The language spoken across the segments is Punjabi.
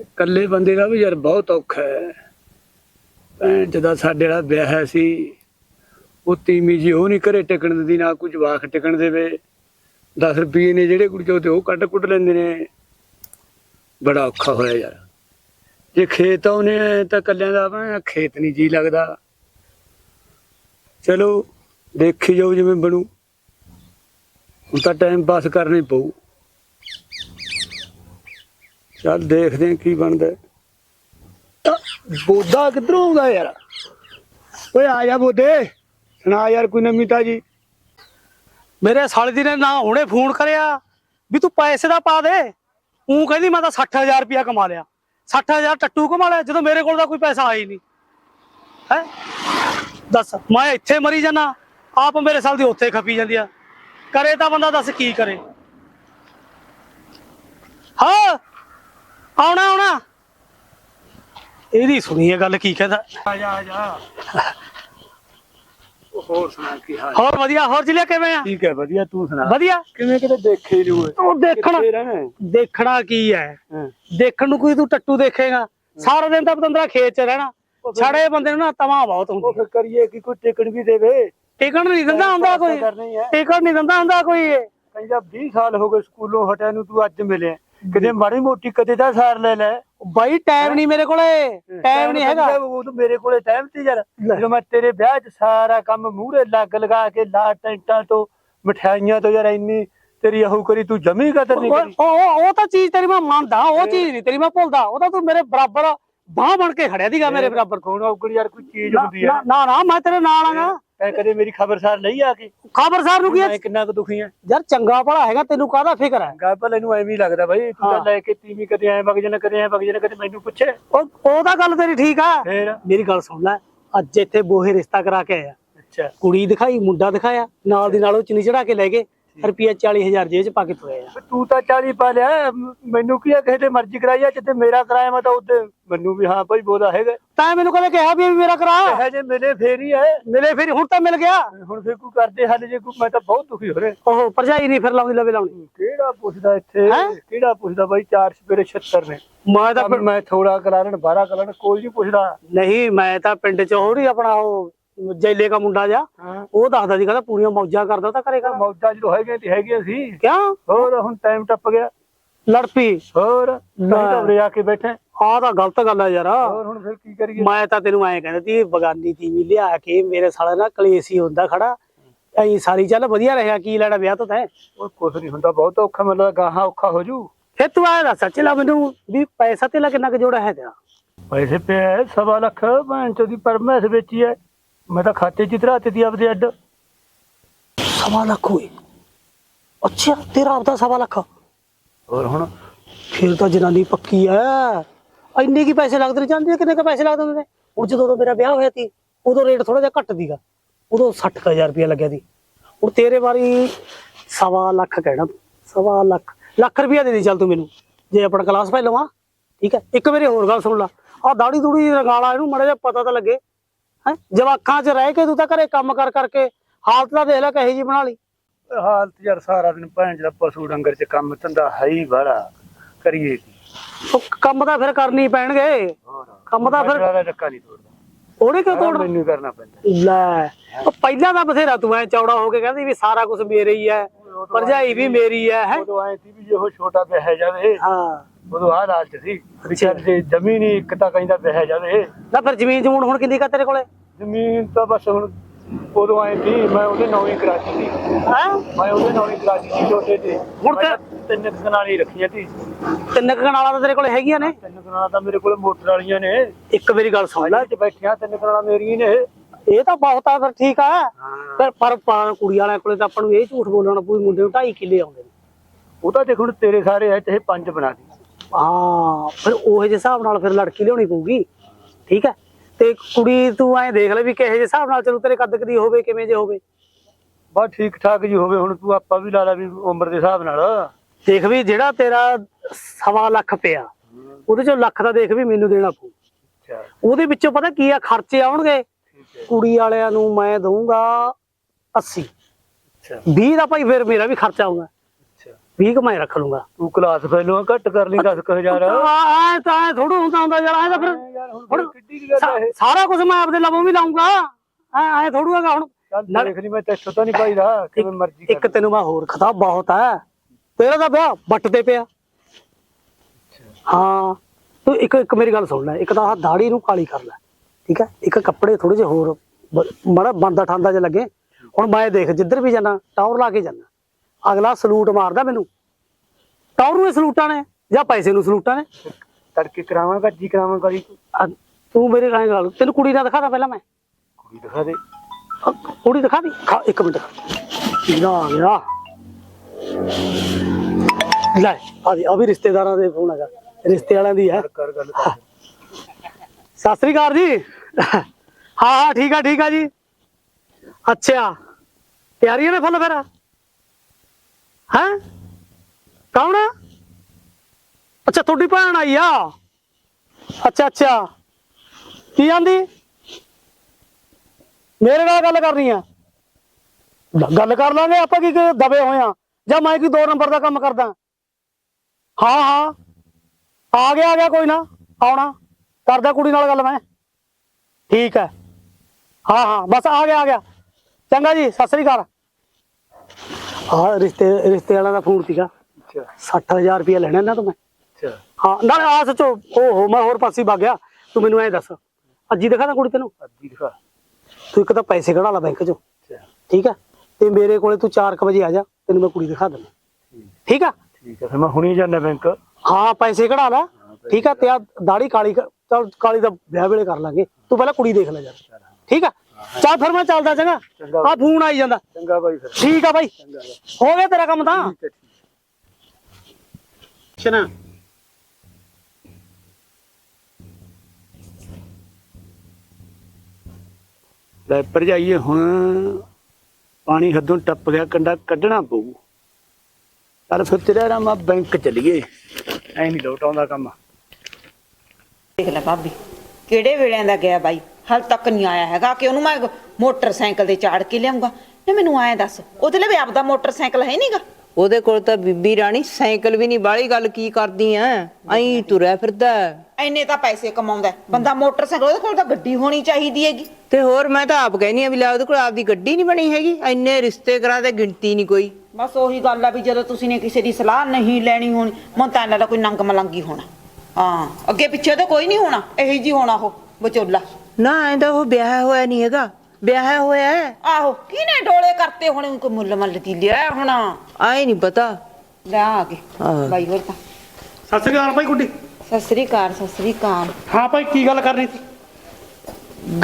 ਇਕੱਲੇ ਬੰਦੇ ਦਾ ਵੀ ਯਾਰ ਬਹੁਤ ਔਖਾ ਹੈ। ਭੈਣ, ਜਦਾ ਸਾਡੇ ਵਾਲਾ ਵਿਆਹ ਸੀ, ਉਹ ਤੀਮੀ ਜੀ ਉਹ ਨਹੀਂ ਘਰੇ ਟਿਕਣ ਦਿੰਦੀ, ਨਾ ਕੁਝ ਵਾਖ ਟਿਕਣ ਦੇਵੇ। 10 ਰੁਪਏ ਨੇ ਜਿਹੜੇ ਕੁੜੀ ਚੋਂ ਤੇ ਉਹ ਕੱਟ ਕੁੱਟ ਲੈਂਦੇ ਨੇ। ਬੜਾ ਔਖਾ ਹੋਇਆ ਯਾਰ। ਜੇ ਖੇਤ ਆਉਨੇ ਆ ਤਾਂ ਕੱਲਿਆਂ ਦਾ ਆਪਣਾ ਖੇਤ ਨਹੀਂ ਜੀ ਲੱਗਦਾ। ਚਲੋ, ਦੇਖੀ ਜਾਓ ਜਿਵੇਂ ਬਣੂ। ਹੁਣ ਤਾਂ ਟਾਈਮ ਪਾਸ ਕਰਨਾ ਹੀ ਪਊ। ਚੱਲ ਦੇਖਦੇ ਹਾਂ ਕੀ ਬਣਦਾ। ਬੋਦਾ ਕਿੱਧਰੋਂ ਆਉਂਦਾ ਯਾਰ? ਓਏ ਆ ਜਾ ਬੋਦੇ। ਸੁਣਾ ਯਾਰ ਕੋਈ ਨਵੀਂ ਤਾਜੀ। ਮੇਰੇ ਸਾਲੇ ਦੀ ਨੇ ਨਾ ਹੁਣੇ ਫੋਨ ਕਰਿਆ ਵੀ ਤੂੰ ਪੈਸੇ ਦਾ ਪਾ ਦੇ। ਉਹ ਕਹਿੰਦੀ ਮੈਂ ਤਾਂ 60000 ਰੁਪਇਆ ਕਮਾ ਲਿਆ। 60000 ਟੱਟੂ ਕਮਾ ਲਿਆ ਜਦੋਂ ਮੇਰੇ ਕੋਲ ਤਾਂ ਕੋਈ ਪੈਸਾ ਆਇਆ ਹੀ ਨਹੀਂ। ਹੈ? ਦੱਸ ਮੈਂ ਇੱਥੇ ਮਰੀ ਜਾਣਾ ਆਪ ਮੇਰੇ ਸਾਲ ਦੀ ਉੱਥੇ ਖਪੀ ਜਾਂਦੀ ਆ। ਕਰੇ ਤਾਂ ਬੰਦਾ ਦੱਸ ਕੀ ਕਰੇ। ਹਾਂ? ਆਉਣਾ ਆਉਣਾ। ਇਹਦੀ ਸੁਣੀ ਇਹ ਗੱਲ ਕੀ ਕਹਿੰਦਾ? ਆ ਜਾ ਆ ਜਾ। ਉਹ ਹੋਰ ਸੁਣਾ ਕੀ ਹਾਲ? ਹੋਰ ਵਧੀਆ ਹੋਰ ਜ਼ਿਲ੍ਹੇ ਕਿਵੇਂ ਆ? ਠੀਕ ਹੈ ਵਧੀਆ ਤੂੰ ਸੁਣਾ? ਵਧੀਆ। ਕਿਵੇਂ ਕਿਤੇ ਦੇਖੇ ਹੀ ਨਹੀਂ ਉਹ ਦੇਖਣਾ। ਦੇਖਣਾ ਕੀ ਹੈ? ਦੇਖਣ ਨੂੰ ਕੋਈ ਤੂੰ ਟੱਟੂ ਦੇਖੇਗਾ। ਸਾਰਾ ਦਿਨ ਤਾਂ ਬਤੰਦਰਾ ਖੇਤ 'ਚ ਰਹਿਣਾ। ਛੜੇ ਬੰਦੇ ਨੂੰ ਨਾ ਤਮਾ ਬਹੁਤ ਉਹ ਹੁੰਦੀ ਫਿਰ ਕਰੀਏ ਕਿ ਕੋਈ ਟਿਕਣ ਵੀ ਦੇਵੇ? ਟਿਕਣ ਨਹੀਂ ਦਿੰਦਾ ਹੁੰਦਾ ਕੋਈ। ਟਿਕਣ ਨਹੀਂ ਦਿੰਦਾ ਹੁੰਦਾ ਕੋਈ। ਕਹਿੰਦਾ 20 ਸਾਲ ਹੋ ਗਏ ਸਕੂਲੋਂ ਹਟਿਆ ਨੂੰ ਤੂੰ ਅੱਜ ਮਿਲਿਆ। ਕਿਤੇ ਮਾੜੀ ਮੋਟੀ ਕਦੇ ਦਾ ਸਾਰ ਲੈ ਲੈ। ਬਾਈ ਟਾਈਮ ਨਹੀਂ ਮੇਰੇ ਕੋਲੇ। ਟਾਈਮ ਨਹੀਂ ਹੈਗਾ। ਉਹ ਤਾਂ ਮੇਰੇ ਕੋਲੇ ਟਾਈਮ ਤੇ ਯਾਰ। ਜਦੋਂ ਮੈਂ ਤੇਰੇ ਵਿਆਹ 'ਚ ਸਾਰਾ ਕੰਮ ਮੂਹਰੇ ਲੱਗ ਲਗਾ ਕੇ ਲਾ ਟੈਂਟਾਂ ਤੋਂ ਮਠਿਆਈਆਂ ਤੋਂ ਯਾਰ ਇੰਨੀ ਤੇਰੀ ਉਹ ਕਰੀ ਤੂੰ ਜਮੀ ਕਦਰ ਨਹੀਂ ਉਹ ਕਰੀ। ਉਹ ਉਹ ਤਾਂ ਚੀਜ਼ ਤੇਰੀ ਮੈਂ ਮੰਨਦਾ ਉਹ ਚੀਜ਼ ਨਹੀਂ ਤੇਰੀ ਮੈਂ ਭੁੱਲਦਾ। ਉਹ ਤਾਂ ਤੂੰ ਮੇਰੇ ਬਰਾਬਰ ਬਾਹ ਬਣ ਕੇ ਖੜਿਆ ਦੀਗਾ ਮੇਰੇ ਬਰਾਬਰ। ਕੋਣ ਔਗਣ ਯਾਰ ਕੋਈ ਚੀਜ਼ ਹੁੰਦੀ ਹੈ ਨਾ ਨਾ ਮੈਂ ਤੇਰੇ ਨਾਲ ਆਗਾ ਤੈਂ ਕਦੇ ਮੇਰੀ ਖਬਰਸਾਰ ਲਈ ਆ ਕੇ? ਖਬਰਸਾਰ ਨੂੰ ਕੀ ਹੈ? ਮੈਂ ਕਿੰਨਾ ਕੁ ਦੁਖੀ ਆ। ਯਾਰ ਚੰਗਾ ਭਲਾ ਹੈਗਾ ਤੈਨੂੰ ਕਾਹਦਾ ਫਿਕਰ ਹੈ? ਗਾ ਭਲੇ ਨੂੰ ਐਵੇਂ ਹੀ ਲੱਗਦਾ ਬਾਈ ਤੂੰ ਤਾਂ ਹਾਂ। ਲੈ ਕੇ ਤੀਵੀਂ ਕਦੇ ਐ ਵਗ ਜਾਣਾ ਕਦੇ ਐ ਵਗ ਜਾਣਾ ਕਦੇ ਮੈਨੂੰ ਪੁੱਛੇ। ਉਹ ਉਹ ਤਾਂ ਗੱਲ ਤੇਰੀ ਠੀਕ ਆ। ਫੇਰ? ਮੇਰੀ ਗੱਲ ਸੁਣ ਲੈ ਅੱਜ ਇੱਥੇ ਬੋਹੇ ਰਿਸ਼ਤਾ ਕਰਾ ਕੇ ਆਇਆ। ਅੱਛਾ। ਕੁੜੀ ਦਿਖਾਈ ਮੁੰਡਾ ਦਿਖਾਇਆ ਨਾਲ ਦੀ ਨਾਲ ਉਹ ਚੁੰਨੀ ਚੜਾ ਕੇ ਲੈ ਗਏ। ਰੁਪਿਆ 40000 ਜੇਬ ਚ ਪਾ ਕੇ ਤੁਰੇ ਆ। ਤੂੰ ਤਾਂ 40 ਪਾ ਲਿਆ ਮੈਨੂੰ ਕੀ ਆ ਕਿਸੇ ਤੇ ਮਰਜ਼ੀ ਕਰਾਈ ਆ ਜਿੱਤੇ ਮੇਰਾ ਕਰਾਇਆ ਮੈਂ ਤਾਂ ਉੱਤੇ ਮੈਨੂੰ ਵੀ ਹਾਂ ਭਾਈ ਬੋਦਾ ਹੈਗਾ। ਤਾਂ ਮੈਨੂੰ ਕਦੇ ਕਿਹਾ ਵੀ ਇਹ ਵੀ ਮੇਰਾ ਕਰਾ ਇਹ ਜੇ ਮਿਲੇ ਫੇਰ ਹੀ ਹੈ ਮਿਲੇ ਫਿਰ ਹੁਣ ਤਾਂ ਮਿਲ ਗਿਆ। ਹੁਣ ਫੇਰ ਕੋਈ ਕਰਦੇ ਹੱਲ ਜੇ ਕੋਈ ਮੈਂ ਤਾਂ ਬਹੁਤ ਦੁਖੀ ਹੋ ਰਿਹਾ। ਉਹ ਭਰਜਾਈ ਨਹੀਂ ਫਿਰ ਲਾਉਂਦੀ ਲਵੇ ਲਾਉਣੀ। ਕਿਹੜਾ ਪੁੱਛਦਾ ਇੱਥੇ? ਕਿਹੜਾ ਪੁੱਛਦਾ ਬਾਈ ਚਾਰ ਸਪੇਰੇ 76 ਨੇ? ਮੈਂ ਤਾਂ ਮੈਂ ਥੋੜਾ ਕਰਾ ਲੈਣ 12 ਕਰਾ ਲੈਣ ਕੋਈ ਨਹੀਂ ਪੁੱਛਦਾ। ਨਹੀਂ ਮੈਂ ਤਾਂ ਪਿੰਡ ਚ ਹੋਰੀ ਆਪਣਾ ਉਹ ਜੈਲੇ ਦਾ ਮੁੰਡਾ ਜਾ ਹਾਂ। ਉਹ ਦੱਸਦਾ ਸੀ ਕਹਿੰਦਾ ਪੂਰੀਆਂ ਮੌਜਾਂ ਕਰਦਾ ਤਾਂ ਕਰੇਗਾ ਮੌਜਾਂ ਜਦੋਂ ਹੈਗੀਆਂ ਤੇ ਹੈਗੀਆਂ ਸੀ। ਕਿਉਂ? ਹੋਰ ਹੁਣ ਟਾਈਮ ਟੱਪ ਗਿਆ। ਲੜ ਪਈ। ਹੋਰ ਤਾਂ ਲੈ। ਉਰੇ ਆ ਕੇ ਬੈਠੇ। ਆਹ ਤਾਂ ਗਲਤ ਗੱਲ ਆ ਯਾਰ। ਹੋਰ ਹੁਣ ਫਿਰ ਕੀ ਕਰੀਏ? ਮੈਂ ਤਾਂ ਤੈਨੂੰ ਐਂ ਕਹਿੰਦਾ ਸੀ ਬਗਾਨੀ ਤੀਵੀਂ ਲਿਆ ਕੇ ਮੇਰੇ ਸਾਲੇ ਨਾਲ ਕਲੇਸ਼ ਹੀ ਹੁੰਦਾ ਖੜਾ। ਐਂ ਸਾਰੀ ਚੱਲ ਵਧੀਆ ਰਿਹਾ ਕੀ ਲੈਣਾ ਵਿਆਹ ਤੋਂ ਤੈਂ? ਉਹ ਕੁਝ ਨਹੀਂ ਹੁੰਦਾ ਬਹੁਤ ਔਖਾ ਲੱਗਦਾ ਗਾਹਾਂ ਔਖਾ ਹੋ ਜੂ। ਫਿਰ ਤੂੰ ਆਇਆ ਦੱਸ ਚੱਲਾ ਮੈਨੂੰ ਵੀ ਪੈਸਾ ਤੇ ਕਿੰਨਾ ਕੁ ਜੋੜਾ ਹੈ ਤੇਰਾ? ਪੈਸੇ ਪਿਆ ਸਵਾ ਲੱਖ ਭੈਣ ਚੋਦੀ ਪਰਮੈਸ ਵੇਚੀ ਹੈ। ਮੈਂ ਤਾਂ ਖਾਤੇ ਚ ਧਰਾ ਦਿੱਤੀ ਆਪਦੇ ਅੱਡ। ਸਵਾ ਲੱਖ ਹੋਏ ਅੱਛਾ ਤੇਰਾ ਆਪਦਾ ਸਵਾ ਲੱਖ। ਹੋਰ ਹੁਣ? ਫਿਰ ਤਾਂ ਜਨਾਨੀ ਪੱਕੀ ਐ। ਇੰਨੇ ਕੀ ਪੈਸੇ ਲੱਗਦੇ ਨੇ? ਜਾਂਦੇ ਕਿੰਨੇ ਕ ਪੈਸੇ ਲੱਗਦੇ ਨੇ? ਹੁਣ ਜਦੋਂ ਮੇਰਾ ਵਿਆਹ ਹੋਇਆ ਸੀ ਉਦੋਂ ਰੇਟ ਥੋੜਾ ਜਿਹਾ ਘੱਟ ਦੀਗਾ ਉਦੋਂ 60000 ਰੁਪਇਆ ਲੱਗਿਆ ਸੀ। ਹੁਣ ਤੇਰੇ ਵਾਰੀ ਸਵਾ ਲੱਖ ਕਹਿਣਾ ਸਵਾ ਲੱਖ। ਲੱਖ ਰੁਪਇਆ ਦੇ ਦੇ ਚੱਲ ਤੂੰ ਮੈਨੂੰ। ਜੇ ਆਪਣਾ ਕਲਾਸ ਪੈ ਲਵਾਂ ਠੀਕ ਹੈ ਇੱਕ ਮੇਰੀ ਹੋਰ ਗੱਲ ਸੁਣ ਲਾ। ਆ ਦਾੜੀ ਦੂੜੀ ਰੰਗਾਲਾ ਇਹਨੂੰ ਮੜਾ ਜਿਹਾ ਪਤਾ ਤਾਂ ਲੱਗੇ। ਹੈ? ਜਵਾਕਾਂ 'ਚ ਰਹਿ ਕੇ ਤੂੰ ਤਾਂ ਘਰੇ ਕੰਮ ਕਰ ਕਰਕੇ ਹਾਲਤ ਤਾਂ ਦੇਖ ਲੈ ਕਹੇ ਜੀ ਬਣਾ ਲਈ। ਹਾਲਤ ਯਾਰ ਸਾਰਾ ਦਿਨ ਭੈਣ ਜਿਹੜਾ ਪਸ਼ੂ ਡੰਗਰ ਚ ਕੰਮ ਧੰਦਾ ਹੈ ਹੀ ਬੜਾ ਕਰੀਏ ਕੀ? ਉਹ ਕੰਮ ਤਾਂ ਫਿਰ ਕਰਨੀ ਪੈਣਗੇ। ਕੰਮ ਤਾਂ ਫਿਰ ਨਹੀਂ ਤੋੜਦਾ। ਉਹਨੇ ਕਿਉਂ ਤੋੜ ਮੈਨੂੰ ਹੀ ਕਰਨਾ ਪੈਂਦਾ। ਲੈ ਉਹ ਪਹਿਲਾਂ ਤਾਂ ਬਥੇਰਾ ਤੂੰ ਐ ਚੌੜਾ ਹੋ ਕੇ ਕਹਿੰਦੀ ਵੀ ਸਾਰਾ ਕੁਝ ਮੇਰੇ ਹੀ ਹੈ ਭਰਜਾਈ ਵੀ ਮੇਰੀ ਹੈ ਹੈ? ਉਦੋਂ ਆਏ ਸੀ ਵੀ ਜੇ ਉਹ ਛੋਟਾ ਵਿਆਹ ਜਾਵੇ। ਹਾਂ। ਉਦੋਂ ਆਹ ਲਾਲਚ ਸੀ ਵੀ ਚੱਲ ਜੇ ਜ਼ਮੀਨ ਹੀ ਇੱਕ ਤਾਂ ਕਹਿੰਦਾ ਵਿਆਹ ਜਾਵੇ। ਨਾ ਫਿਰ ਜ਼ਮੀਨ ਜਮੂਨ ਹੁਣ ਕਿੰਨੀ ਕਾ ਤੇਰੇ ਕੋਲੇ? ਜ਼ਮੀਨ ਤਾਂ ਬਸ ਹੁਣ ਉਦੋਂ ਆਏ ਸੀ ਮੈਂ ਉਹਦੇ ਨਾਂ ਹੀ ਕਰਾਚੀ ਸੀ। ਹੈ? ਮੈਂ ਉਹਦੇ ਨਾਂ ਹੀ ਕਰਾਚੀ ਸੀ ਛੋਟੇ ਤੇ ਹੁਣ ਤਾਂ- ਤਿੰਨ ਕਨਾਲੀ ਰੱਖੀਆਂ ਸੀ। ਤਿੰਨ ਕਨਾਲਾਂ ਤਾਂ ਤੇਰੇ ਕੋਲੇ ਹੈਗੀਆਂ ਨੇ। ਤਿੰਨ ਕਨਾਲਾਂ ਤਾਂ ਮੇਰੇ ਕੋਲ ਮੋਟਰ ਵਾਲੀਆਂ ਨੇ। ਇੱਕ ਮੇਰੀ ਗੱਲ ਸੁਣ ਲੈ। ਚ ਬੈਠੀਆਂ ਤਿੰਨ ਕਨਾਲਾਂ ਮੇਰੀਆਂ ਨੇ। ਇਹ ਤਾਂ ਬਹੁਤ ਆ ਫਿਰ ਠੀਕ ਆ। ਹਾਂ। ਪਰ ਪਰ ਪਾ- ਕੁੜੀ ਵਾਲਿਆਂ ਕੋਲੇ ਤਾਂ ਆਪਾਂ ਨੂੰ ਇਹ ਝੂਠ ਬੋਲਣਾ ਪਊ ਮੁੰਡੇ ਨੂੰ 2.5 ਕਿੱਲੇ ਆਉਂਦੇ ਨੇ। ਉਹ ਤਾਂ ਦੇਖ ਹੁਣ ਤੇਰੇ ਸਾਰੇ ਐ ਤੇ ਪੰਜ ਬਣਾ ਦੀ। ਹਾਂ ਫਿਰ ਉਹ ਜਿਹੇ ਹਿਸਾਬ ਨਾਲ ਫਿਰ ਲੜਕੀ ਲਿਆਉਣੀ ਪਊਗੀ ਠੀਕ ਹੈ? ਤੇ ਕੁੜੀ ਤੂੰ ਐਂ ਦੇਖ ਲੈ ਵੀ ਕਿਹੋ ਜਿਹੇ ਹਿਸਾਬ ਨਾਲ ਚਲੂ ਤੇਰੇ ਕੱਦ ਕਦੀ ਹੋਵੇ ਕਿਵੇਂ ਜੇ ਹੋਵੇ। ਬਸ ਠੀਕ ਠਾਕ ਜੀ ਹੋਵੇ ਹੁਣ ਤੂੰ ਆਪਾਂ ਵੀ ਲਾ ਲਾ ਵੀ ਉਮਰ ਦੇ ਹਿਸਾਬ ਨਾਲ। ਦੇਖ ਵੀ ਜਿਹੜਾ ਤੇਰਾ ਸਵਾ ਲੱਖ ਪਿਆ ਉਹਦੇ ਚੋਂ ਲੱਖ ਦਾ ਦੇਖ ਵੀ ਮੈਨੂੰ ਦੇਣਾ ਪਊ। ਉਹਦੇ ਵਿੱਚੋਂ ਪਤਾ ਕੀ ਆ ਖਰਚੇ ਆਉਣਗੇ। ਕੁੜੀ ਵਾਲਿਆਂ ਨੂੰ ਮੈਂ ਦਊਂਗਾ 80 ਅੱਛਾ। 20 ਦਾ ਭਾਈ ਫਿਰ ਮੇਰਾ ਵੀ ਖਰਚਾ ਅੱਛਾ 20 ਕੁ ਮੈਂ ਰੱਖ ਲੂੰਗਾ। ਤੂੰ ਕਲਾਸ ਫੈਲੋਂ ਘੱਟ ਕਰ ਲਈ 10000 ਆ ਤਾਂ ਐ ਥੋੜਾ ਹੁੰਦਾ ਹੁੰਦਾ ਯਾਰ ਐ ਤਾਂ ਫਿਰ ਹੁਣ ਕਿੱਡੀ ਦੀ ਗੱਲ ਹੈ ਸਾ- ਸਾਰਾ ਕੁਝ ਮੈਂ ਆਪਦੇ ਲਵੋਂ ਵੀ ਲਾਉਂਗਾ ਐ ਐ ਥੋੜੂਗਾ ਹੁਣ। ਚੱਲ ਦੇਖ ਲਈ ਮੈਂ ਤਾਂ ਨਹੀਂ ਪਾਈਦਾ ਕਿਵੇਂ ਮਰਜ਼ੀ ਇੱਕ ਤੈਨੂੰ ਮੈਂ ਹੋਰ ਖਤਾ ਬਹੁਤ ਹੈ ਤੇਰਾ ਤਾਂ ਵਿਆਹ ਵੱਟ ਤੇ ਪਿਆ ਹਾਂ ਤੂੰ ਇੱਕ ਇੱਕ ਮੇਰੀ ਗੱਲ ਸੁਣ ਲੈ ਇੱਕ ਤਾਂ ਆਹ ਦਾੜੀ ਨੂੰ ਕਾਲੀ ਕਰ ਲੈ ਠੀਕ ਹੈ ਇੱਕ ਕੱਪੜੇ ਥੋੜੇ ਜਿਹੇ ਹੋਰ ਬੜਾ ਬੰਦਾ ਠਾਂਦਾ ਜਿਹਾ ਲੱਗੇ। ਹੁਣ ਮੈਂ ਦੇਖ ਜਿੱਧਰ ਵੀ ਜਾਣਾ ਟਾਵਰ ਲਾ ਕੇ ਜਾਣਾ ਅਗਲਾ ਸਲੂਟ ਮਾਰਦਾ ਮੈਨੂੰ। ਟਾਵਰ ਨੂੰ ਸਲੂਟਾਂ ਨੇ ਜਾਂ ਪੈਸੇ ਨੂੰ ਸਲੂਟਾਂ ਨੇ? ਤੜਕੇ ਕਰਾਵਾਂ ਗੱਜੀ ਕਰਾਵਾਂ ਕਰੀ ਤੂੰ ਮੇਰੇ ਨਾਲ ਗੱਲ ਤੈਨੂੰ ਕੁੜੀ ਨਾਲ ਦਿਖਾਦਾ ਪਹਿਲਾਂ ਮੈਂ? ਕੁੜੀ ਦਿਖਾ ਦੇ। ਕੁੜੀ ਦਿਖਾ ਦੀ? ਖਾ ਇੱਕ ਮਿੰਟ। ਆ ਗਿਆ ਲੈ ਆ ਵੀ ਆ ਵੀ ਰਿਸ਼ਤੇਦਾਰਾਂ ਦੇ ਫੋਨ ਹੈਗਾ। ਰਿਸ਼ਤੇ ਵਾਲਿਆਂ ਦੀ ਹੈ। ਕਰ ਗੱਲ ਕਰ। ਸਤਿ ਸ੍ਰੀ ਅਕਾਲ ਜੀ। ਹਾਂ ਹਾਂ ਠੀਕ ਆ ਠੀਕ ਆ ਜੀ। ਅੱਛਾ। ਤਿਆਰੀਆਂ ਨੇ ਫੁੱਲ ਫਿਰ? ਹੈ? ਕੌਣ ਆ? ਅੱਛਾ, ਤੁਹਾਡੀ ਭੈਣ ਆਈ ਆ। ਅੱਛਾ ਅੱਛਾ। ਕੀ ਆਂਦੀ? ਮੇਰੇ ਨਾਲ ਗੱਲ ਕਰਨੀ ਆ। ਗੱਲ ਕਰ ਲਾਂਗੇ, ਆਪਾਂ ਕੀ ਕੀ ਦਬੇ ਹੋਏ ਆ। ਜਾਂ ਮੈਂ ਕੀ ਦੋ ਨੰਬਰ ਦਾ ਕੰਮ ਕਰਦਾ। ਹਾਂ ਹਾਂ। ਆ ਗਿਆ ਆ ਗਿਆ, ਕੋਈ ਨਾ। ਆਉਣਾ। ਕਰਦਾ ਕੁੜੀ ਨਾਲ ਗੱਲ ਮੈਂ। ਠੀਕ ਹੈ। ਹਾਂ ਹਾਂ। ਬਸ ਆ ਗਿਆ ਆ ਗਿਆ। ਚੰਗਾ ਜੀ, ਸਤਿ ਸ੍ਰੀ ਅਕਾਲ। ਹਾਂ ਰਿਸ਼ਤੇ ਰਿਸ਼ਤੇ ਵਾਲਾ ਦਾ ਫੋਨ ਸੀਗਾ। ਅੱਛਾ। 60000 ਰੁਪਇਆ ਲੈਣਾ ਇਹਨਾਂ ਤੋਂ ਮੈਂ। ਅੱਛਾ। ਹਾਂ ਨਾਲ ਆ ਸੱਚੋ ਓਹੋ ਮੈਂ ਹੋਰ ਪਾਸੇ ਵਗ ਗਿਆ। ਤੂੰ ਮੈਨੂੰ ਐਂ ਦੱਸ ਅੱਜ ਦਿਖਾ ਦਾਂ ਕੁੜੀ ਤੈਨੂੰ? ਅੱਧੀ ਦਿਖਾ। ਤੂੰ ਇੱਕ ਤਾਂ ਪੈਸੇ ਕਢਾ ਲਾ ਬੈਂਕ ਚੋਂ। ਅੱਛਾ। ਠੀਕ ਹੈ ਤੇ ਮੇਰੇ ਕੋਲੇ ਤੂੰ 4 ਵਜੇ ਆ ਜਾ ਤੈਨੂੰ ਮੈਂ ਕੁੜੀ ਦਿਖਾ ਦਿੰਦਾ। ਠੀਕ। ਆ? ਠੀਕ ਹੈ ਫਿਰ ਮੈਂ ਹੁਣੀ ਜਾਣਾ ਬੈਂਕ। ਹਾਂ ਪੈਸੇ ਕਢਾ ਲਾ। ਠੀਕ ਆ ਤੇ ਆ ਦਾੜੀ ਕਾਲੀ ਚੱਲ ਕਾਲੀ ਦਾ ਵਿਆਹ ਵੇਲੇ ਕਰ ਲਾਂਗੇ। ਤੂੰ ਪਹਿਲਾਂ ਕੁੜੀ ਦੇਖ ਲੈ ਯਾਰ। ਠੀਕ ਆ? ਚੱਲ ਫਿਰ ਮੈਂ ਚੱਲਦਾ ਚੰਗਾ। ਚੰਗਾ। ਆ ਫੋਨ ਆਈ ਜਾਂਦਾ। ਚੰਗਾ ਬਾਈ ਫਿਰ। ਠੀਕ ਆ ਬਾਈ। ਹੋ ਗਿਆ ਤੇਰਾ ਕੰਮ ਤਾਂ। ਠੀਕ ਹੈ ਠੀਕ ਸ਼ਨਾ ਲੈ ਭਰਜਾਈਏ ਹੁਣ ਪਾਣੀ ਹੱਦੋਂ ਟੱਪ ਗਿਆ ਕੰਡਾ ਕੱਢਣਾ ਪਊ। ਚੱਲ ਫਿਰ ਤੇਰਾ ਰਾਮਾ ਬੈਂਕ ਚਲੀਏ। ਐ ਨਹੀਂ ਲੋਟ ਆਉਂਦਾ ਕੰਮ। ਦੇਖ ਲੈ ਭਾਬੀ ਕਿਹੜੇ ਵੇਲਿਆਂ ਦਾ ਗਿਆ ਬਾਈ? ਹਾਲ ਤੱਕ ਨਹੀਂ ਆਇਆ ਹੈਗਾ ਕਿ ਉਹਨੂੰ ਮੈਂ ਮੋਟਰਸਾਈਕਲ ਤੇ ਚਾੜ ਕੇ ਲਿਆਉਂਗਾ। ਨਾ ਮੈਨੂੰ ਆਇਆ ਦੱਸ ਉਹਦੇ ਲਈ ਆਪਦਾ ਮੋਟਰਸਾਈਕਲ ਹੈ ਨਹੀਂਗਾ ਉਹਦੇ ਕੋਲ ਤਾਂ ਬੀਬੀ ਰਾਣੀ ਸਾਈਕਲ ਵੀ ਨਹੀਂ ਬਾਹਲੀ ਗੱਲ ਕੀ ਕਰਦੀ ਐ? ਐਂ ਤੁਰਿਆ ਫਿਰਦਾ ਹੈ। ਐਨੇ ਤਾਂ ਪੈਸੇ ਕਮਾਉਂਦਾ ਹੈ। ਬੰਦਾ ਮੋਟਰਸਾਈਕਲ ਉਹਦੇ ਕੋਲ ਤਾਂ ਗੱਡੀ ਹੋਣੀ ਚਾਹੀਦੀ ਹੈਗੀ। ਤੇ ਹੋਰ ਮੈਂ ਤਾਂ ਆਪ ਕਹਿਨੀ ਆ ਵੀ ਲੈ ਉਹਦੇ ਕੋਲ ਆਪਦੀ ਗੱਡੀ ਨਹੀਂ ਬਣੀ ਹੈਗੀ ਐਨੇ ਰਿਸ਼ਤੇ ਕਰਾ ਤੇ ਗਿਣਤੀ ਨਹੀਂ ਕੋਈ। ਬਸ ਉਹੀ ਗੱਲ ਆ ਵੀ ਜਦੋਂ ਤੁਸੀਂ ਨੇ ਕਿਸੇ ਦੀ ਸਲਾਹ ਨਹੀਂ ਲੈਣੀ ਹੋਣੀ ਮਨ ਤਾਂ ਇਹਨਾਂ ਦਾ ਕੋਈ ਨੰਗ ਮਲੰਗੀ ਹੋਣਾ। ਹਾਂ ਅੱਗੇ ਪਿੱਛੇ ਤਾਂ ਕੋਈ ਨਹੀਂ ਹੋਣਾ ਇਹੀ ਜੀ ਹੋਣਾ ਉਹ ਵਿਚੋਲਾ। ਨਾ ਐਂ ਤਾਂ ਉਹ ਵਿਆਹ ਹੋਇਆ ਨਹੀਂ ਹੈਗਾ ਵਿਆਹ ਹੋਇਆ ਹੈ। ਆਹੋ ਕਿਹਨੇ ਡੋਲੇ ਕਰਤੇ ਹੋਣੇ? ਕੋਈ ਮੁੱਲ ਮੱਲ ਦੀ ਲਿਆ ਹੋਣਾ। ਆਏ ਨਹੀਂ ਪਤਾ। ਲੈ ਆ ਕੇ ਹਾਂ। ਬਾਈ ਹੋਰ ਤਾਂ। ਸਤਿ ਸ੍ਰੀ ਅਕਾਲ ਭਾਈ ਗੁੱਡੀ। ਸਤਿ ਸ੍ਰੀ ਅਕਾਲ ਸਤਿ ਸ੍ਰੀ ਅਕਾਲ। ਹਾਂ ਭਾਈ ਕੀ ਗੱਲ ਕਰਨੀ ਸੀ?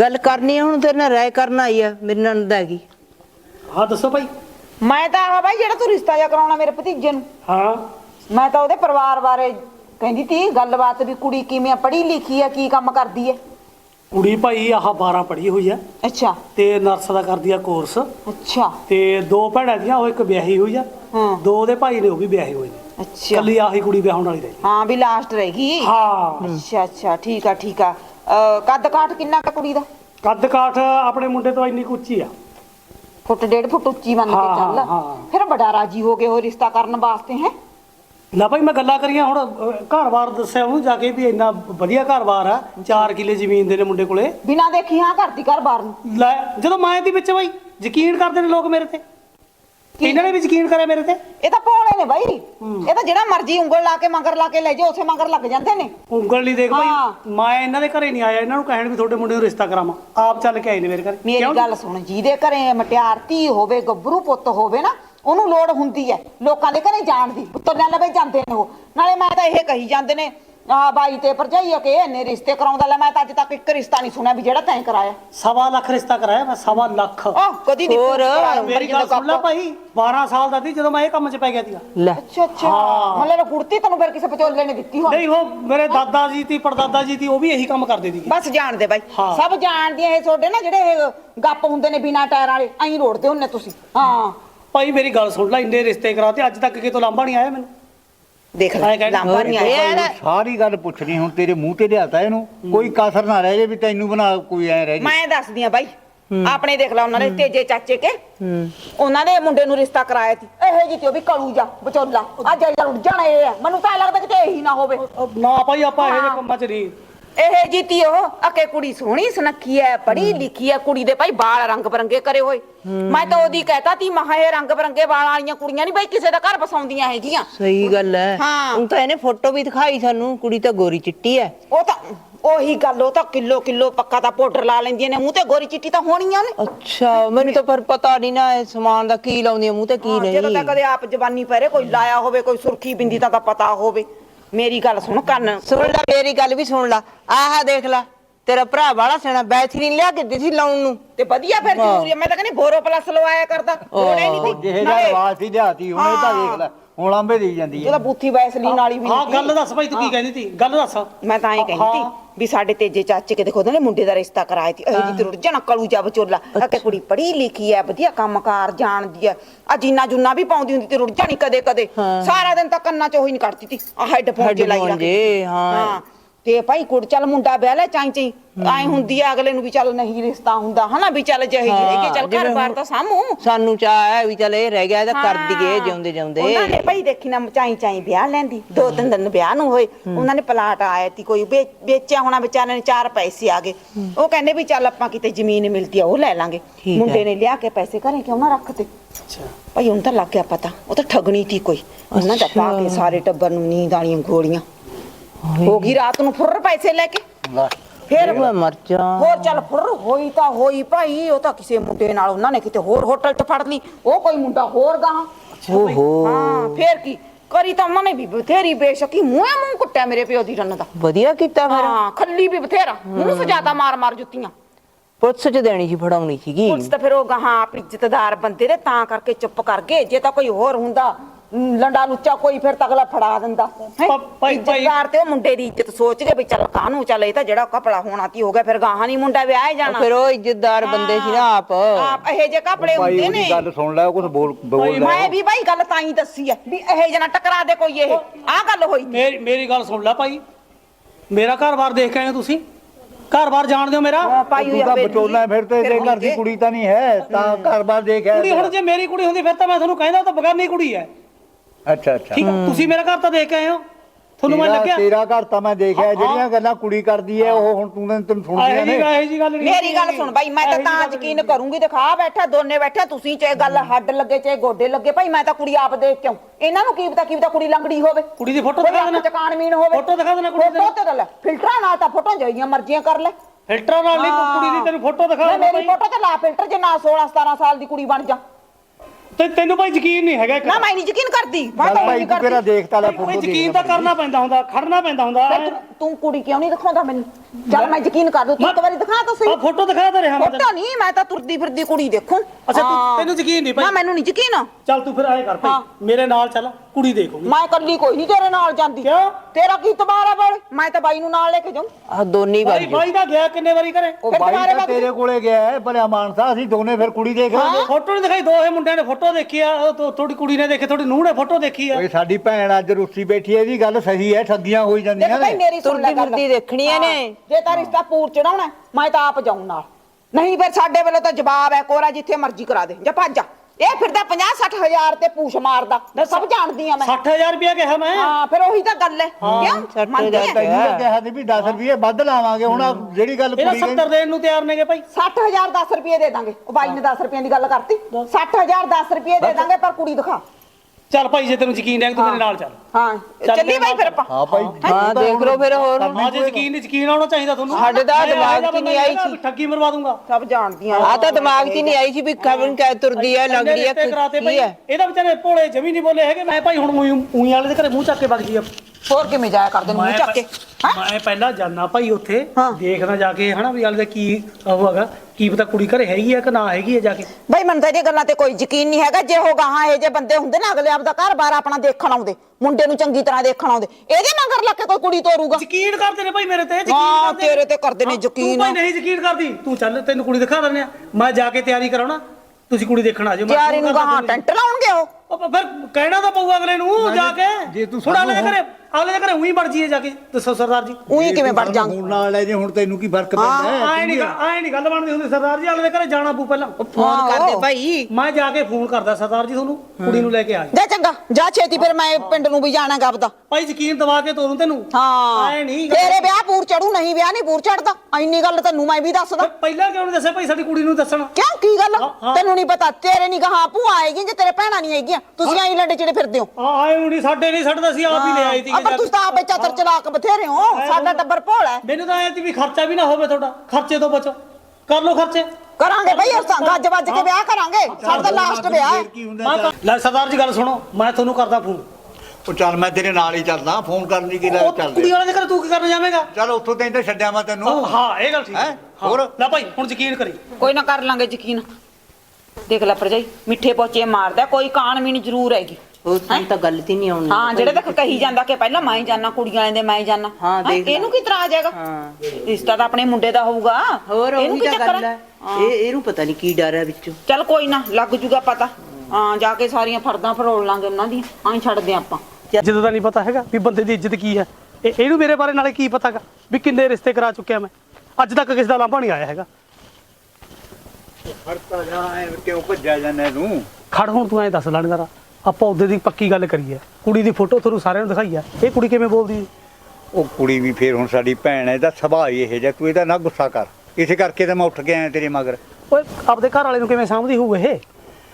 ਗੱਲ ਕਰਨੀ ਹੁਣ ਤੇਰੇ ਨਾਲ ਰਾਏ ਕਰਨ ਆਈ ਆ ਮੇਰੇ ਨੰਦ ਹੈਗੀ। ਹਾਂ ਦੱਸੋ ਭਾਈ। ਮੈਂ ਤਾਂ ਆਹ ਬਾਈ ਜਿਹੜਾ ਤੂੰ ਰਿਸ਼ਤਾ ਜਾ ਕਰਾਉਣਾ ਮੇਰੇ ਭਤੀਜੇ ਨੂੰ। ਹਾਂ। ਮੈਂ ਤਾਂ ਉਹਦੇ ਪਰਿਵਾਰ ਬਾਰੇ ਕਹਿੰਦੀ ਤੀ ਗੱਲਬਾਤ ਵੀ ਕੁੜੀ ਕਿਵੇਂ ਆ, ਪੜ੍ਹੀ ਲਿਖੀ ਆ ਕੀ ਕੰਮ ਕਰਦੀ ਹੈ ਕੁੜੀ ਭਾਈ ਆਹ 12 ਪੜ੍ਹੀ ਹੋਈ ਆ ਅੱਛਾ। ਤੇ ਨਰਸ ਦਾ ਕਰਦੀ ਆ ਕੋਰਸ। ਅੱਛਾ। ਤੇ ਦੋ ਭੈਣਾਂ ਦੀਆਂ ਉਹ ਇੱਕ ਵਿਆਹੀ ਹੋਈ ਆ। ਹਾਂ। ਦੋ ਉਹਦੇ ਭਾਈ ਨੇ ਉਹ ਵੀ ਵਿਆਹੇ ਹੋਏ ਨੇ। ਅੱਛਾ। ਕੱਲੀ ਆਹੀ ਕੁੜੀ ਵਿਆਹਣ ਵਾਲੀ ਰਹੀ। ਹਾਂ ਵੀ ਲਾਸਟ ਰਹੇਗੀ ਹਾਂ। ਅੱਛਾ ਅੱਛਾ ਠੀਕ ਆ ਠੀਕ ਆ। ਅਹ, ਕੱਦ ਕਾਠ ਕਿੰਨਾ ਕਾ ਕੁੜੀ ਦਾ? ਕੱਦ ਕਾਠ ਆਪਣੇ ਮੁੰਡੇ ਤੋਂ ਇੰਨੀ ਕੁ ਉੱਚੀ ਆ। ਫੁੱਟ ਡੇਢ ਫੁੱਟ ਉੱਚੀ ਮੰਨ ਹਾਂ, ਕੇ ਚੱਲ। ਹਾਂ, ਹਾਂ। ਫਿਰ ਬੜਾ ਰਾਜੀ ਹੋ ਗਏ ਉਹ ਰਿਸ਼ਤਾ ਕਰਨ ਵਾਸਤੇ ਹੈ? ਨਾ ਭਾਈ ਮੈਂ ਗੱਲਾਂ ਕਰੀਆਂ ਹੁਣ ਅਹ, ਘਰ-ਬਾਰ ਦੱਸਿਆ ਉਹਨੂੰ ਜਾ ਕੇ ਵੀ ਇੰਨਾ ਵਧੀਆ ਘਰ-ਬਾਰ ਆ 4 ਕਿੱਲੇ ਜ਼ਮੀਨ ਦੇ ਨੇ ਮੁੰਡੇ ਕੋਲੇ। ਬਿਨਾਂ ਦੇਖੀ ਹਾਂ ਕਰਦੀ ਘਰ ਬਾਰ ਨੂੰ। ਲੈ ਜਦੋਂ ਮੈਂ ਦੀ ਵਿੱਚ ਬਾਈ ਯਕੀਨ ਕਰਦੇ ਨੇ ਲੋਕ ਮੇਰੇ ਤੇ। ਇਹਨਾਂ ਨੇ ਵੀ ਯਕੀਨ ਕਰਿਆ ਮੇਰੇ ਤੇ। ਇਹ ਤਾਂ ਭੋਲੇ ਨੇ ਬਾਈ। ਇਹ ਤਾਂ ਜਿਹੜਾ ਮਰਜ਼ੀ ਉਂਗਲ ਲਾ ਕੇ ਮਗਰ ਲਾ ਕੇ ਲੈ ਜਾਓ ਉਸੇ ਮਗਰ ਲੱਗ ਜਾਂਦੇ ਨੇ। ਉਂਗਲ ਨਹੀਂ ਦੇਖ ਹਾਂ। ਭਾਈ ਮੈਂ ਇਹਨਾਂ ਦੇ ਘਰੇ ਨਹੀਂ ਆਇਆ ਇਹਨਾਂ ਨੂੰ ਕਹਿਣ ਵੀ ਤੁਹਾਡੇ ਮੁੰਡੇ ਨੂੰ ਰਿਸ਼ਤਾ ਕਰਾਵਾਂ। ਆਪ ਚੱਲ ਕੇ ਆਏ ਨੇ ਮੇਰੇ ਘਰੇ। ਮੇਰੀ? ਗੱਲ ਸੁਣ ਜਿਹਦੇ ਘਰੇ ਮਟਿਆਰ ਧੀ ਹੋਵੇ ਗੱਭਰੂ ਪੁੱਤ ਹੋਵੇ ਨਾ ਉਹਨੂੰ ਲੋੜ ਹੁੰਦੀ ਹੈ। ਲੋਕਾਂ ਦੇ ਘਰੇ ਜਾਣ ਦੀ। ਪੁੱਤਰ ਨਾਲ ਲਵੇ ਜਾਂਦੇ ਨੇ ਉਹ। ਨਾਲੇ ਮੈਂ ਤਾਂ ਇਹ ਕਹੀ ਜਾਂਦੇ ਨੇ ਆ ਬਾਈ ਤੇ ਭਰਜਾਈ ਆ ਕਿ ਇਹਨੇ ਰਿਸ਼ਤੇ ਕਰਾਉਂਦਾ ਲੈ ਮੈਂ ਤਾਂ ਅੱਜ ਤੱਕ ਇੱਕ ਰਿਸ਼ਤਾ ਨਹੀਂ ਸੁਣਿਆ ਵੀ ਜਿਹੜਾ ਤੈਂ ਕਰਾਇਆ। ਸਵਾ ਲੱਖ ਰਿਸ਼ਤਾ ਕਰਾਇਆ ਮੈਂ ਸਵਾ ਲੱਖ। ਆਹ ਕਦੀ ਨਹੀਂ ਹੋਰ, ਮੇਰੀ ਗੱਲ ਸੁਣ ਲੈ ਭਾਈ 12 ਸਾਲ ਦਾ ਸੀ ਜਦੋਂ ਮੈਂ ਇਹ ਕੰਮ 'ਚ ਪੈ ਗਿਆ ਸੀਗਾ। ਲੈ। ਅੱਛਾ ਅੱਛਾ। ਹਾਂ। ਮਤਲਬ ਗੁੜਤੀ ਤੈਨੂੰ ਫਿਰ ਕਿਸੇ ਵਿਚੋਲੇ ਨੇ ਦਿੱਤੀ ਹੋਣੀ? ਨਹੀਂ ਉਹ ਮੇਰੇ ਦਾਦਾ ਜੀ ਤੀ ਪੜਦਾਦਾ ਜੀ ਤੀ ਉਹ ਵੀ ਇਹੀ ਕੰਮ ਕਰਦੇ ਸੀਗੇ। ਬਸ ਜਾਣਦੇ ਬਾਈ। ਸਭ ਜਾਣਦੇ ਇਹ ਤੁਹਾਡੇ ਨਾ ਜਿਹੜੇ ਇਹ ਗੱਪ ਹੁੰਦੇ ਨੇ ਬਿਨਾ ਟਾਇਰ ਵਾਲੇ। ਐਂ ਰੋੜਦੇ ਹੁੰਨੇ ਤੁਸੀਂ। ਹਾਂ। ਭਾਈ ਮੇਰੀ ਗੱਲ ਸੁਣ ਲੈ ਇੰਨੇ ਰਿਸ਼ਤੇ ਕਰਾਤੇ ਅੱਜ ਤੱਕ ਕਿਤੋਂ ਲਾਂਭਾ ਨਹੀਂ ਆਇਆ ਮੈਨੂੰ? ਦੇਖ ਐਂ ਲੈ ਕਹਿ- ਲਾਂਬਾ ਨਹੀਂ ਆਇਆ। ਇਹ ਨਾ- ਸਾਰੀ ਗੱਲ ਪੁੱਛਣੀ ਹੁਣ ਤੇਰੇ ਮੂੰਹ ਤੇ ਲਿਆਤਾ ਇਹਨੂੰ। ਕੋਈ ਕਸਰ ਨਾ ਰਹਿ ਜੇ ਵੀ ਤੈਨੂੰ ਬਣਾ ਕੋਈ ਐ ਰਹਿ ਜੇ। ਮੈਂ ਦੱਸਦੀ ਆ ਬਾਈ ਆਪਣੇ ਦੇਖ ਲਾ ਉਹਨਾਂ ਨੇ ਤੇਜੇ ਚਾਚੇ ਕੇ। ਉਹਨਾਂ ਦੇ ਮੁੰਡੇ ਨੂੰ ਰਿਸ਼ਤਾ ਕਰਾਇਆ ਸੀ। ਇਹੋ ਜੀ ਤੇ ਉਹ ਵੀ ਕਲੂ ਜਾ ਵਿਚੋਲਾ। ਅੱਜ ਜਲ ਉੱਡ ਜਾਣਾ ਇਹ ਮੈਨੂੰ ਤਾਂ ਐਂ ਲੱਗਦਾ ਕਿ ਇਹੀ ਨਾ ਹੋਵੇ। ਉਹ ਨਾ ਭਾਈ ਆਪਾਂ ਇਹੋ ਜਿਹੇ ਕੰਮਾਂ 'ਚ ਨਹੀਂ। ਇਹ ਜੀਤੀ ਉਹ ਅਕੇ ਕੁੜੀ ਸੋਹਣੀ ਸੁਨੱਖੀ ਐ ਪੜ੍ਹੀ ਲਿਖੀ ਐ ਕੁੜੀ ਦੇ ਭਾਈ ਵਾਲ ਰੰਗ ਬਰੰਗੇ ਕਰੇ ਹੋਏ। ਮੈਂ ਤਾਂ ਉਹਦੀ ਕਹਿਤਾ ਤੀ ਮਹਾ ਇਹ ਰੰਗ ਬਰੰਗੇ ਵਾਲਾਂ ਵਾਲੀਆਂ ਕੁੜੀਆਂ ਨਹੀਂ ਬਈ ਕਿਸੇ ਦਾ ਘਰ ਬਸਾਉਂਦੀਆਂ ਹੈਗੀਆਂ। ਸਹੀ ਗੱਲ ਹੈ ਹਾਂ। ਹੁਣ ਤਾਂ ਇਹਨੇ ਫੋਟੋ ਵੀ ਦਿਖਾਈ ਸਾਨੂੰ ਕੁੜੀ ਤਾਂ ਗੋਰੀ ਚਿੱਟੀ ਹੈ ਉਹ ਤਾਂ ਉਹੀ ਗੱਲ ਉਹ ਤਾਂ ਕਿਲੋ ਕਿਲੋ ਪੱਕਾ ਤਾਂ ਪਾਊਡਰ ਲਾ ਲੈਂਦੀਆਂ ਨੇ ਮੂੰਹ ਤੇ ਗੋਰੀ ਚਿੱਟੀ ਤਾਂ ਹੋਣੀਆਂ ਨੇ। ਅੱਛਾ ਮੈਨੂੰ ਤਾਂ ਪਰ ਪਤਾ ਨਹੀਂ ਨਾ ਇਹ ਸਮਾਨ ਦਾ ਕੀ ਲਾਉਂਦੀ ਆ ਮੂੰਹ ਤੇ ਕੀ ਹਾਂ, ਜਦੋਂ ਨਹੀਂ। ਕਦੇ ਆਪ ਜਵਾਨੀ ਪਹਿਰੇ ਕੋਈ ਲਾਇਆ ਹੋਵੇ ਕੋਈ ਸੁਰਖੀ ਬਿੰਦੀ ਤਾਂ ਤਾਂ ਪਤਾ ਹੋਵੇ। ਮੇਰੀ ਗੱਲ ਸੁਣ ਕੰਨ। ਸੁਣ ਲੈ ਮੇਰੀ ਗੱਲ ਵੀ ਸੁਣ ਲੈ। ਆਹ ਦੇਖ ਲੈ ਤੇਰਾ ਭਰਾ ਵਾਲਾ ਸਣਾ ਬੈਥਰੀਨ ਲਿਆ ਕੇ ਦਿੱਤੀ ਸੀ ਲਾਉਣ ਨੂੰ। ਤੇ ਵਧੀਆ ਫਿਰ ਜ਼ਰੂਰੀ ਮੈਂ ਤਾਂ ਕਹਿੰਦੀ ਬੋਰੋ ਪਲੱਸ ਲਵਾਇਆ ਕਰਦਾ। ਲੋੜ ਹੀ ਨਹੀਂ ਸੀ ਜਿਹੇ ਦਾ ਨਾਲੇ ਰਿਵਾਜ ਸੀ ਲਿਆਤੀ ਹੁਣ ਇਹ ਤਾਂ ਦੇਖ ਲੈ ਹੁਣ ਆਂਬੇ ਦੇਈ ਜਾਂਦੀ ਹੈ ਜਿਹੜਾ ਬੂਥੀ ਵੈਸਲੀਨ ਵਾਲੀ ਵੀ ਹਾਂ ਗੱਲ ਦੱਸ ਭਾਈ ਤੂੰ ਕੀ ਕਹਿੰਦੀ ਤੀ ਗੱਲ ਦੱਸ। ਮੈਂ ਤਾਂ ਐਂ ਕਹਿੰਦੀ। ਸੀ ਵੀ ਸਾਡੇ ਤੇਜੇ ਚਾਚੇ ਕੇ ਦੇਖੋ ਉਹਨੇ ਮੁੰਡੇ ਦਾ ਰਿਸ਼ਤਾ ਕਰਾਇਆ ਸੀ ਇਹ ਜੀ ਤੇ ਜਣਾ ਕਲੂ ਜਾ ਵਿਚੋਲਾ। ਕਿ ਕੁੜੀ ਪੜ੍ਹੀ ਲਿਖੀ ਐ ਵਧੀਆ ਕੰਮਕਾਰ ਜਾਣਦੀ ਐ। ਆ ਜੀਨਾ ਜੁਨਾ ਵੀ ਪਾਉਂਦੀ ਹੁੰਦੀ ਤੇ ਰੁੜ ਜਾਣੀ ਕਦੇ ਕਦੇ ਸਾਰਾ ਦਿਨ ਤਾਂ ਕੰਨਾਂ ਚ ਉਹੀ ਨਹੀਂ ਕੱਢਦੀ ਤੀ। ਆ ਹੈੱਡਫੋਨ ਜੇ ਲਾਈ ਰੱਖਦੀ ਹਾਂ। ਤੇ ਭਾਈ ਕੁੜ ਚੱਲ ਮੁੰਡਾ ਵਿਆਹ ਲੈ ਚਾਈ ਚਾਈ। ਐ ਹੁੰਦੀ ਆ ਅਗਲੇ ਨੂੰ ਵੀ ਚੱਲ ਨਹੀਂ ਰਿਸ਼ਤਾ ਹੁੰਦਾ ਹਨਾ ਵੀ ਚੱਲ ਜਿਹੇ ਜਿਹੇ ਹੈਗੇ ਚੱਲ ਘਰ-ਬਾਰ ਤਾਂ ਸਾਹਮੂ ਸਾਨੂੰ ਚਾਹ ਹੈ ਵੀ ਚੱਲ ਇਹ ਰਹਿ ਗਿਆ ਇਹਦਾ ਕਰ ਦਈਏ ਜਿਉਂਦੇ ਜਿਉਂਦੇ। ਉਹਨਾਂ ਨੇ ਭਾਈ ਦੇਖੀ ਨਾ ਚਾਈ ਚਾਈ ਵਿਆਹ ਲੈਂਦੀ ਦੋ ਤਿੰਨ ਦਿਨ ਵਿਆਹ ਨੂੰ ਹੋਏ ਉਹਨਾਂ ਨੇ ਪਲਾਟ ਆਇਆ ਤੀ ਕੋਈ ਵੇ- ਵੇਚਿਆ ਹੋਣਾ ਵਿਚਾਰੇ ਨੇ ਚਾਰ ਪੈਸੇ ਆ ਗਏ। ਉਹ ਕਹਿੰਦੇ ਵੀ ਚੱਲ ਆਪਾਂ ਕਿਤੇ ਜ਼ਮੀਨ ਮਿਲਦੀ ਆ ਉਹ ਲੈ ਲਾਂਗੇ। ਹੈ। ਮੁੰਡੇ ਨੇ ਲਿਆ ਕੇ ਪੈਸੇ ਘਰੇ ਕਿਉਂ ਨਾ ਰੱਖਤੇ? ਅੱਛਾ। ਭਾਈ ਹੁਣ ਤਾਂ ਲੱਗ ਗਿਆ ਪਤਾ ਉਹ ਤਾਂ ਠਗਣੀ ਤੀ ਕੋਈ। ਉਹਨਾਂ ਦਾ ਪਾ ਕੇ ਸਾਰੇ ਟੱਬਰ ਨੂੰ ਨੀਂਦ ਆਲੀਆਂ ਗੋਲੀਆਂ। ਹੋ ਗਈ ਰਾਤ ਨੂੰ ਫੁਰ ਪੈਸੇ ਲੈ ਕੇ। ਲੈ, ਫੇਰ ਮੈਂ ਮਰ ਜਾ। ਹੋਰ ਚੱਲ ਫੁਰ ਹੋਈ ਤਾਂ ਹੋਈ ਭਾਈ ਉਹ ਤਾਂ ਕਿਸੇ ਮੁੰਡੇ ਨਾਲ ਉਹਨਾਂ ਨੇ ਕਿਤੇ ਹੋਰ ਹੋਟਲ 'ਚ ਫੜ ਲਈ। ਉਹ ਕੋਈ ਮੁੰਡਾ ਹੋਰ ਗਾਹਾਂ। ਓਹੋ। ਹਾਂ ਫੇਰ ਕੀ? ਕਰੀ ਤਾਂ ਉਹਨਾਂ ਨੇ ਵੀ ਬਥੇਰੀ ਬੇਸ਼ੱਕੀ ਮੂੰਹ ਮੂੰਹ ਕੁੱਟਿਆ ਮੇਰੇ ਪਿਓ ਦੀ ਰੰਨ ਦਾ। ਵਧੀਆ ਕੀਤਾ ਫਿਰ। ਹਾਂ ਖੱਲੀ ਵੀ ਬਥੇਰਾ ਮੂੰਹ ਸਜਾਤਾ ਮਾਰ ਮਾਰ ਜੁੱਤੀਆਂ। ਪੁਲਿਸ ਚ ਦੇਣੀ ਸੀ ਫੜਾਉਣੀ ਸੀਗੀ। ਪੁਲਿਸ ਤਾਂ ਫਿਰ ਉਹ ਗਾਹਾਂ ਆਪ ਇੱਜ਼ਤਦਾਰ ਬੰਦੇ ਦੇ ਤਾਂ ਕਰਕੇ ਚੁੱਪ ਕਰ ਗਏ। ਜੇ ਤਾਂ ਕੋਈ ਹੋਰ ਹੁੰਦਾ ਲੰਡਾ ਲੁੱਚਾ ਕੋਈ ਫਿਰ ਤਾਂ ਅਗਲਾ ਫੜਾ ਦਿੰਦਾ। ਹੈਂ? ਪ- ਭਾਈ- ਇੱਜ਼ਤਦਾਰ ਤੇ ਉਹ ਮੁੰਡੇ ਦੀ ਇੱਜ਼ਤ ਸੋਚ ਕੇ ਵੀ ਚੱਲ ਕਾਹਨੂੰ ਚੱਲ ਇਹ ਤਾਂ ਜਿਹੜਾ ਕਪੜਾ ਹੋਣਾ ਤੀ ਹੋ ਗਿਆ ਫਿਰ ਗਾਹਾਂ ਨਹੀਂ ਮੁੰਡਾ ਵਿਆਹ ਜਾਣਾ। ਫਿਰ ਉਹ ਇੱਜ਼ਤਦਾਰ ਬੰਦੇ ਸੀ ਨਾ ਆਪ। ਆਪ ਇਹ ਜੇ ਕਪੜੇ ਭਾਈ ਹੁੰਦੇ ਉਹਦੀ ਨੇ। ਗੱਲ ਸੁਣ ਲੈ ਕੁਝ ਬੋਲ ਬੋਲ ਲੈ ਮੈਂ ਵੀ ਭਾਈ ਗੱਲ ਤਾਂ ਹੀ ਦੱਸੀ ਐ ਵੀ ਇਹ ਜਣਾ ਟਕਰਾ ਦੇ ਕੋਈ ਇਹ। ਆਹ ਗੱਲ ਹੋਈ। ਮੇਰੀ ਮੇਰੀ ਗੱਲ ਸੁਣ ਲੈ ਭਾਈ। ਮੇਰਾ ਘਰ-ਬਾਰ ਦੇਖ ਕੇ ਆਏ ਹੋ ਤੁਸੀਂ? ਘਰ-ਬਾਰ ਜਾਣਦੇ ਹੋ ਮੇਰਾ। ਹਾਂ, ਪਾਈ ਹੋਈ ਤੂੰ ਤਾਂ ਹਵੇਲੀ। ਬਚੋਲਾ ਫਿਰ ਤੇ ਹੁਣ ਘਰ ਦੀ ਕੁੜੀ ਤਾਂ ਨਹੀਂ ਹੈ ਤਾਂ ਘਰ-ਬਾਰ ਦੇਖਿਆ ਕੁੜੀ ਹੁਣ ਜੇ ਮੇਰੀ ਕੁੜੀ ਹੁੰਦੀ ਫਿਰ ਤਾਂ ਮੈਂ ਤੁਹਾਨੂੰ ਕਹਿੰਦਾ ਉਹ ਤਾਂ ਬਗਾਨੀ ਕੁੜੀ ਹੈ ਅੱਛਾ ਅੱਛਾ। ਠੀਕ ਹੈ। ਤੁਸੀਂ ਮੇਰਾ ਘਰ ਤਾਂ ਦੇਖ ਕੇ ਆਏ ਹੋ? ਤੁਹਾਨੂੰ ਮੈਂ ਤੇਰਾ- ਲੱਗਿਆ? ਤੇਰਾ ਘਰ ਤਾਂ ਮੈਂ ਦੇਖਿਆ ਜਿਹੜੀਆਂ ਗੱਲਾਂ ਕੁੜੀ ਕਰਦੀ ਹੈ ਉਹ ਹੁਣ ਤੂੰ ਤੈਨੂੰ ਸੁਣਦੀਆਂ ਇਹੋ ਨੇ। ਜੀ ਇਹੋ ਜੀ ਗੱਲ ਨਹੀਂ। ਮੇਰੀ ਗੱਲ ਸੁਣ ਬਾਈ ਮੈਂ ਤਾਂ ਤਾਂ ਯਕੀਨ ਕਰੂੰਗੀ ਦਿਖਾ ਬੈਠਾ ਦੋਨੇ ਬੈਠਾ ਤੁਸੀਂ ਚਾਹੇ ਗੱਲ ਹੱਡ ਲੱਗੇ ਚਾਹੇ ਗੋਡੇ ਲੱਗੇ ਭਾਈ ਮੈਂ ਤਾਂ ਕੁੜੀ ਆਪ ਦੇਖ ਕਿਉਂ ਇਹਨਾਂ ਨੂੰ ਕੀ ਪਤਾ ਕੀ ਪਤਾ ਕੁੜੀ ਲੰਗੜੀ ਹੋਵੇ। ਕੁੜੀ ਦੀ ਫੋਟੋ ਕੋਈ ਦਿਖਾ ਦੇਣਾ। ਚ ਕਾਣਮੀਨ ਹੋਵੇ। ਫੋਟੋ ਦਿਖਾ ਦੇਣਾ ਕੁੜੀ ਦੀ। ਫੋਟੋ ਤੇ ਤਾਂ ਲੈ ਫਿਲਟਰਾਂ ਨਾਲ ਤਾਂ ਫੋਟੋ ਜਿਹੜੀਆਂ ਮਰਜ਼ੀਆਂ ਕਰ ਲੈ। ਫਿਲਟਰ ਨਾਲ ਨਹੀਂ ਕੁੜੀ ਦੀ ਤੈਨੂੰ ਫੋਟੋ ਦਿਖਾ ਮੈਂ ਮੇਰੀ। ਫੋਟੋ ਤੇ ਲਾ ਫਿਲਟਰ ਜੇ ਨਾ 16 17 ਸਾਲ ਦੀ ਕੁੜੀ ਬਣ ਜਾ। ਤੇ ਤੈਨੂੰ ਭਾਈ ਯਕੀਨ ਨਹੀਂ ਹੈਗਾ ਇੱਕ ਨਾ ਮੈਂ ਨਹੀਂ ਯਕੀਨ ਕਰਦੀ। ਮੈਂ ਚੱਲ ਭਾਈ ਨਹੀਂ ਤੂੰ ਕਿਹੜਾ ਕਰਦੀ ਦੇਖ ਤਾਂ ਲੈ ਕੋਈ ਫੋਟੋ ਯਕੀਨ ਤਾਂ ਕਰਨਾ ਪੈਂਦਾ ਹੁੰਦਾ ਖੜਨਾ ਪੈਂਦਾ ਹੁੰਦਾ। ਤੂੰ- ਕੁੜੀ ਕਿਉਂ ਨਹੀਂ ਦਿਖਾਉਂਦਾ ਮੈਨੂੰ? ਚੱਲ ਮੈਂ ਯਕੀਨ ਕਰ ਦੂੰ ਤੂੰ ਇੱਕ ਵਾਰੀ ਦਿਖਾ ਤਾਂ ਸਹੀ। ਆ ਫੋਟੋ ਦਿਖਾ ਤਾਂ ਰਿਹਾ ਮੈਂ ਫੋਟੋ ਨਹੀਂ ਮੈਂ ਤਾਂ ਤੁਰਦੀ ਫਿਰਦੀ ਕੁੜੀ ਦੇਖੂੰ। ਅੱਛਾ, ਤੂੰ- ਹਾਂ। ਤੈਨੂੰ ਯਕੀਨ ਨਹੀਂ ਭਾਈ? ਨਾ ਮੈਨੂੰ ਨਹੀਂ ਯਕੀਨ। ਚੱਲ ਤੂੰ ਫਿਰ ਆਏ ਕਰ ਹਾਂ। ਭਾਈ ਮੇਰੇ ਨਾਲ ਚੱਲ ਕੁੜੀ ਦੇਖੂਗੀ। ਮੈਂ ਇਕੱਲੀ ਕੋਈ ਨਹੀਂ ਤੇਰੇ ਨਾਲ ਜਾਂਦੀ। ਕਿਉਂ? ਤੇਰਾ ਕੀ ਤਬਾਰ ਆ ਬੋਲ? ਮੈਂ ਤਾਂ ਬਾਈ ਨੂੰ ਨਾਲ ਲੈ ਕੇ ਜਾਉਂ ਆ ਦੋਨੀ ਭਾਈ ਭਾਈ ਦਾ ਗਿਆ ਕਿੰਨੇ ਵਾਰੀ ਘਰੇ? ਉਹ ਫਿਰ ਬਾਈ ਦੁਬਾਰੇ ਤਾਂ ਵਗ ਤੇਰੇ ਕੋਲੇ ਗਿਆ ਹੈ ਭਲਿਆ ਮਾਨਸਾ ਅਸੀਂ ਦੋਨੇ ਫਿਰ ਕੁੜੀ ਦੇਖ ਲਾਂਗੇ। ਫੋਟੋ ਨਹੀਂ ਦਿਖਾਈ ਦੋ ਇਹ ਮੁੰਡਿਆਂ ਨੇ ਫੋਟੋ ਦੇਖੀ ਆ ਉਹ ਥੋ- ਤੁਹਾਡੀ ਕੁੜੀ ਨੇ ਦੇਖੀ ਤੁਹਾਡੀ ਨੂੰਹ ਨੇ ਫੋਟੋ ਦੇਖੀ ਆ। ਓਏ ਸਾਡੀ ਭੈਣ ਅੱਜ ਰੁੱਸੀ ਬੈਠੀ ਹੈ ਇਹਦੀ ਗੱਲ ਸਹੀ ਹੈ ਠੱਗੀਆਂ ਹੋਈ ਦੇਖ ਜਾਂਦੀਆਂ ਬਾਈ ਨੇ। ਮੇਰੀ ਤੁਰਦੀ ਫਿਰਦੀ ਦੇਖਣੀ ਇਹਨੇ। ਹਾਂ, ਜੇ ਤਾਂ ਰਿਸ਼ਤਾ ਪੂਰ ਚੜਾਉਣਾ ਮੈਂ ਤਾਂ ਆਪ ਜਾਉਂ ਨਾਲ। ਨਹੀਂ ਫਿਰ ਸਾਡੇ ਵੱਲੋਂ ਤਾਂ ਜਵਾਬ ਹੈ ਕੋਰਾ ਜਿੱਥੇ ਮਰਜ਼ੀ ਕਰਾ ਦੇ। ਜਾਂ ਭੱਜ ਜਾ। ਇਹ ਫਿਰਦਾ 50 60 ਹਜ਼ਾਰ ਤੇ ਪੂਛ ਮਾਰਦਾ। ਮੈਂ ਸਭ ਜਾਣਦੀ ਆ ਮੈਂ। 60000 ਰੁਪਇਆ ਕਿਹਾ ਮੈਂ? ਹਾਂ ਫਿਰ ਉਹੀ ਤਾਂ ਗੱਲ ਹੈ। ਕਿਉਂ? 60 ਮੰਨਦੀ ਹਜ਼ਾਰ ਹੈ? ਤੈਨੂੰ ਤਾਂ ਕਿਹਾ ਸੀ ਵੀ 10 ਰੁਪਏ ਵੱਧ ਲਾਵਾਂਗੇ। ਹੁਣ ਆਹ ਜਿਹੜੀ ਗੱਲ ਇਹਦਾ ਕੁੜੀ ਕਹਿੰਦੀ 70 ਦੇਣ ਨੂੰ ਤਿਆਰ ਨੇਗੇ ਭਾਈ। 60000 10 ਰੁਪਏ ਦੇ ਦਾਂਗੇ। ਉਹ ਬਾਈ ਨੇ 10 ਰੁਪਏ ਦੀ ਗੱਲ ਕਰਤੀ। 60000 10 ਰੁਪਏ ਦੇ ਦਾਂਗੇ ਪਰ ਕੁੜੀ ਦਿਖਾ। ਚੱਲ ਭਾਈ ਜੇ ਤੈਨੂੰ ਯਕੀਨ ਹੈ ਕਿ ਤੂੰ ਮੇਰੇ ਨਾਲ ਚੱਲ। ਹਾਂ ਚੱਲ ਬਾਈ ਫਿਰ ਆਪਾਂ। ਹਾਂ ਭਾਈ। ਹਾਂ ਦੇਖ ਲਓ ਫਿਰ ਹੋਰ ਹਾਂ ਜੇ ਯਕੀਨ ਨਹੀਂ ਯਕੀਨ ਆਉਣਾ ਚਾਹੀਦਾ ਤੁਹਾਨੂੰ। ਸਾਡੇ ਇਹੋ ਦਿਮਾਗ 'ਚ ਨਹੀਂ ਆਈ ਸੀ। ਠੱਗੀ ਮਰਵਾ ਦੂੰਗਾ। ਸਭ ਜਾਣਦੀਆਂ। ਆ ਤਾਂ ਦਿਮਾਗ 'ਚ ਨਹੀਂ ਆਈ ਸੀ ਵੀ ਖਬਰ ਕਹਿ ਤੁਰਦੀ ਹੈ ਲੰਗੜੀ ਕੀ ਹੈ ਇਹਦਾ ਵਿਚਾਰੇ ਭੋਲੇ ਜਮੀ ਨਹੀਂ ਬੋਲੇ ਹੈਗੇ। ਮੈਂ ਭਾਈ ਹੁਣ ਉਹੀ ਵਾਲੇ ਦੇ ਘਰੇ ਮੂੰਹ ਚੱਕ ਕੇ ਵਗ ਜੀ ਆ ਹੋਰ ਕਿਵੇਂ ਜਾਇਆ ਕਰਦੇ ਨੇ ਮੂੰਹ ਚੱਕ ਕੇ? ਮੈਂ ਮੈਂ ਪਹਿਲਾਂ ਜਾਣਾ ਭਾਈ ਉੱਥੇ ਹਾਂ। ਦੇਖਦਾ ਜਾ ਕੇ ਹਨਾ ਵੀ ਵਾਲੇ ਦਾ ਕੀ ਉਹ ਹੈਗਾ ਕੀ ਪਤਾ ਕੁੜੀ ਘਰੇ ਹੈਗੀ ਆ ਕਿ ਨਾ ਹੈਗੀ ਆ ਜਾ ਕੇ। ਬਈ ਮੈਨੂੰ ਤਾਂ ਇਹਦੀਆਂ ਗੱਲਾਂ ਤੇ ਕੋਈ ਯਕੀਨ ਨਹੀਂ ਹੈਗਾ ਜੇ ਹੋ ਗਾਹਾਂ ਇਹ ਜੇ ਬੰਦੇ ਹੁੰਦੇ ਨਾ ਅਗਲੇ ਆਪਦਾ ਘਰ-ਬਾਰ ਆਪਣਾ ਦੇਖਣ ਆਉਂਦੇ ਮੁੰਡੇ ਨੂੰ ਚੰਗੀ ਤਰ੍ਹਾਂ ਦੇਖਣ ਆਉਂਦੇ ਇਹਦੇ ਮਗਰ ਲੱਗ ਕੇ ਕੋਈ ਕੁੜੀ ਤੋਰੂਗਾ? ਯਕੀਨ ਕਰਦੇ ਨੇ ਭਾਈ ਮੇਰੇ ਤੇ ਯਕੀਨ ਹਾਂ, ਕਰਦੇ ਨੇ। ਤੇਰੇ ਤੇ ਕਰਦੇ ਨੇ ਹਾਂ, ਯਕੀਨ। ਤੂੰ ਭਾਈ ਨਹੀਂ ਯਕੀਨ ਕਰਦੀ। ਤੂੰ ਚੱਲ ਤੈਨੂੰ ਕੁੜੀ ਦਿਖਾ ਦਿੰਦੇ ਆ। ਮੈਂ ਜਾ ਕੇ ਤਿਆਰੀ ਕਰਾਉਣਾ ਤੁਸੀਂ ਕੁੜੀ ਦੇਖਣ ਆ ਜਾਓ ਮੈਂ ਤਿਆਰੀ ਨੂੰ ਫੋਨ ਕਰਦਾ ਗਾਹਾਂ। ਟੈਂਟ ਲਾਉਣਗੇ ਉਹ? ਉਹ ਫਿਰ ਕਹਿਣਾ ਤਾਂ ਪਊ ਅਗਲੇ ਨੂੰ ਜਾ ਕੇ। ਜੇ ਤੂੰ ਥੋੜਾ ਲੈ ਸਾਨੂੰ ਕਰੇ। ਅਗਲੇ ਦੇ ਘਰੇ ਉਹੀ ਵੜ ਜੀਏ ਜਾ ਕੇ ਦੱਸੋ ਸਰਦਾਰ ਜੀ। ਉਹੀ ਕਿਵੇਂ ਵੜ ਜਾਂ ਹੁਣ ਨਾਲ ਲੈ ਜੇ ਹੁਣ ਤੈਨੂੰ ਕੀ ਫ਼ਰਕ ਪੈਂਦਾ ਹੈ? ਆਏ ਨਹੀਂ ਆਏ ਨਹੀਂ ਗੱਲ ਬਣਦੀ ਹੁੰਦੀ ਸਰਦਾਰ ਜੀ ਅਗਲੇ ਦੇ ਘਰੇ ਜਾਣਾ ਪਊ ਪਹਿਲਾਂ। ਫੋਨ ਕਰਦੇ ਭਾਈ। ਮੈਂ ਜਾ ਕੇ ਫੋਨ ਕਰਦਾ ਸਰਦਾਰ ਜੀ ਤੁਹਾਨੂੰ ਕੁੜੀ ਨੂੰ ਲੈ ਕੇ ਆ ਜਾ। ਚੰਗਾ ਜਾ ਛੇਤੀ ਫਿਰ ਮੈਂ ਪਿੰਡ ਨੂੰ ਵੀ ਜਾਣਾ ਗੱਬਦਾ ਭਾਈ ਯਕੀਨ ਦਵਾ ਕੇ ਤੋਰੂ ਤੈਨੂੰ। ਹਾਂ। ਆਏ ਨਹੀਂ ਤੇਰੇ ਵਿਆਹ ਪੂਰ ਚੜੂ ਨਹੀਂ ਵਿਆਹ ਨਹੀਂ ਪੂਰ ਚੜਦਾ। ਇੰਨੀ ਗੱਲ ਤੈਨੂੰ ਮੈਂ ਵੀ ਦੱਸਦਾ। ਪਹਿਲਾਂ ਕਿਉਂ ਨਹੀਂ ਦੱਸਿਆ ਭਾਈ ਸਾਡੀ ਕੁੜੀ ਨੂੰ ਦੱਸਣਾ? ਕਿਉਂ? ਕੀ ਗੱਲ। ਤੈਨੂੰ ਨਹੀਂ ਪਤਾ ਤੇਰੇ ਨਹੀਂ ਕਹਾ ਭੂਆ ਆਏਗੀ ਜੇ ਤੇਰੇ ਭੈਣਾਂ ਨਹੀਂ ਆਏਗੀਆਂ ਤੁਸੀਂ ਆਈ ਲੰਡੇ ਚਿੜੇ ਫਿਰਦੇ ਹੋ। ਆਏ ਹੁਣੀ ਸਾਡੇ ਨਹੀਂ ਛੱਡਦਾ ਸੀ ਆਪ ਹੀ ਲੈ ਆਈ ਤੀ ਪਰ ਤੁਸੀਂ ਤਾਂ ਆਪੇ ਚਾਤਰ ਚਲਾਕ ਬਥੇਰੇ ਹੋ। ਸਾਡਾ ਟੱਬਰ ਭੋਲਾ ਹੈ। ਮੈਨੂੰ ਤਾਂ ਐ ਤੀ ਵੀ ਖਰਚਾ ਵੀ ਨਾ ਹੋਵੇ ਤੁਹਾਡਾ। ਖਰਚੇ ਤੋਂ ਬਚੋ। ਕਰ ਲਓ ਖਰਚੇ। ਕਰਾਂਗੇ ਬਈ ਅਸਾਂ ਗੱਜ ਵੱਜ ਕੇ ਵਿਆਹ ਕਰਾਂਗੇ। ਸਾਡਾ ਲਾਸਟ ਵਿਆਹ ਹੈ। ਕੀ ਹੁੰਦਾ ਮੈਂ ਤਾਂ- ਲੈ ਸਰਦਾਰ ਜੀ ਗੱਲ ਸੁਣੋ। ਮੈਂ ਤੁਹਾਨੂੰ ਕਰਦਾ ਫੋਨ ਉਹ ਚੱਲ ਮੈਂ ਤੇਰੇ ਨਾਲ ਹੀ ਚੱਲਦਾ। ਫੋਨ ਕਰਨ ਦੀ ਕੀ ਲੈ ਉਹ ਕੁੜੀ ਚੱਲਦੇ ਵਾਲੇ ਦੇ ਘਰ ਤੂੰ ਕੀ ਕਰਨ ਜਾਵੇਂਗਾ? ਚੱਲ ਉੱਥੋਂ ਤੈਨੂੰ ਤਾਂ ਛੱਡਿਆ ਮੈਂ ਤੈਨੂੰ। ਹਾਂ ਇਹ ਗੱਲ ਠੀਕ ਹੈਂ? ਹਾਂ। ਹੋਰ? ਲੈ ਭਾਈ ਹੁਣ ਯਕੀਨ ਕਰੀ। ਕੋਈ ਨਾ ਕਰ ਲਾਂਗੇ ਯਕੀਨ। ਦੇਖ ਲੈ ਭਰਜਾਈ ਮਿੱਠੇ ਪੋਚੇ ਮਾਰਦਾ ਕੋਈ ਕਾਣ ਵੀ ਨਹੀਂ ਜ਼ਰੂਰ ਹੈਗੀ। ਉਹ ਤੂੰ ਤਾਂ ਗੱਲ ਤੇ ਨਹੀਂ ਆਉਣੀ। ਹਾਂ ਜਿਹੜੇ ਤੱਕ ਕਹੀ ਜਾਂਦਾ ਕਿ ਪਹਿਲਾਂ ਮੈਂ ਹੀ ਜਾਣਾ ਕੁੜੀਆਂ ਵਾਲੇ ਦੇ ਮੈਂ ਹੀ ਜਾਣਾ ਹਾਂ, ਦੇਖ ਲੈ। ਇਹਨੂੰ ਕੀ ਇਤਰਾਜ਼ ਹੈਗਾ? ਹਾਂ। ਰਿਸ਼ਤਾ ਤਾਂ ਆਪਣੇ ਮੁੰਡੇ ਦਾ ਹੋਊਗਾ। ਹੋਰ ਇਹਨੂੰ ਉਹੀ ਕੀ ਤਾਂ ਚੱਕਰ ਗੱਲ ਹੈ? ਹੈ ਇਹ ਇਹਨੂੰ ਪਤਾ ਨਹੀਂ ਕੀ ਡਰ ਹੈ ਵਿੱਚੋਂ। ਚੱਲ ਕੋਈ ਨਾ ਲੱਗ ਜੂਗਾ ਪਤਾ। ਹਾਂ ਜਾ ਕੇ ਸਾਰੀਆਂ ਫਰਦਾਂ ਫਰੋਲ ਲਾਂਗੇ ਉਹਨਾਂ ਦੀਆਂ ਆਂ ਛੱਡਦੇ ਆਪਾਂ। ਜਦੋਂ ਦਾ ਨਹੀਂ ਪਤਾ ਹੈਗਾ ਵੀ ਬੰਦੇ ਦੀ ਇੱਜ਼ਤ ਕੀ ਹੈ। ਇਹ ਇਹਨੂੰ ਮੇਰੇ ਬਾਰੇ ਨਾਲੇ ਕੀ ਪਤਾਗਾ ਵੀ ਕਿੰਨੇ ਰਿਸ਼ਤੇ ਕਰਾ ਚੁੱਕਿਆ ਮੈਂ। ਅੱਜ ਤੱਕ ਕਿਸੇ ਦਾ ਲਾਂਭਾ ਨਹੀਂ ਆਇਆ ਹੈਗਾ। ਫੜਤਾ ਜਾ ਐ ਕਿਉਂ ਭੱਜਿਆ ਜਾਂਦਾ ਤੂੰ ਖੜ ਹੁਣ ਤੂੰ ਐਂ ਦੱਸ ਲਾਣੇਦਾਰਾ ਆਪਾਂ ਉਹਦੇ ਦੀ ਪੱਕੀ ਗੱਲ ਕਰੀਏ। ਕੁੜੀ ਦੀ ਫੋਟੋ ਤੁਹਾਨੂੰ ਸਾਰਿਆਂ ਨੂੰ ਦਿਖਾਈ ਆ। ਇਹ ਕੁੜੀ ਕਿਵੇਂ ਬੋਲਦੀ? ਹੈ ਉਹ ਕੁੜੀ ਵੀ ਫੇਰ ਹੁਣ ਸਾਡੀ ਭੈਣ ਹੈ ਇਹਦਾ ਸੁਭਾਅ ਹੀ ਇਹ ਜਿਹਾ ਤੂੰ ਇਹਦਾ ਨਾ ਗੁੱਸਾ ਕਰ। ਇਸੇ ਕਰਕੇ ਤਾਂ ਮੈਂ ਉੱਠ ਕੇ ਆਇਆ ਤੇਰੇ ਮਗਰ। ਓਏ ਆਪਦੇ ਘਰ ਵਾਲੇ ਨੂੰ ਕਿਵੇਂ ਸਾਂਭਦੀ ਹੋਊ ਇਹ?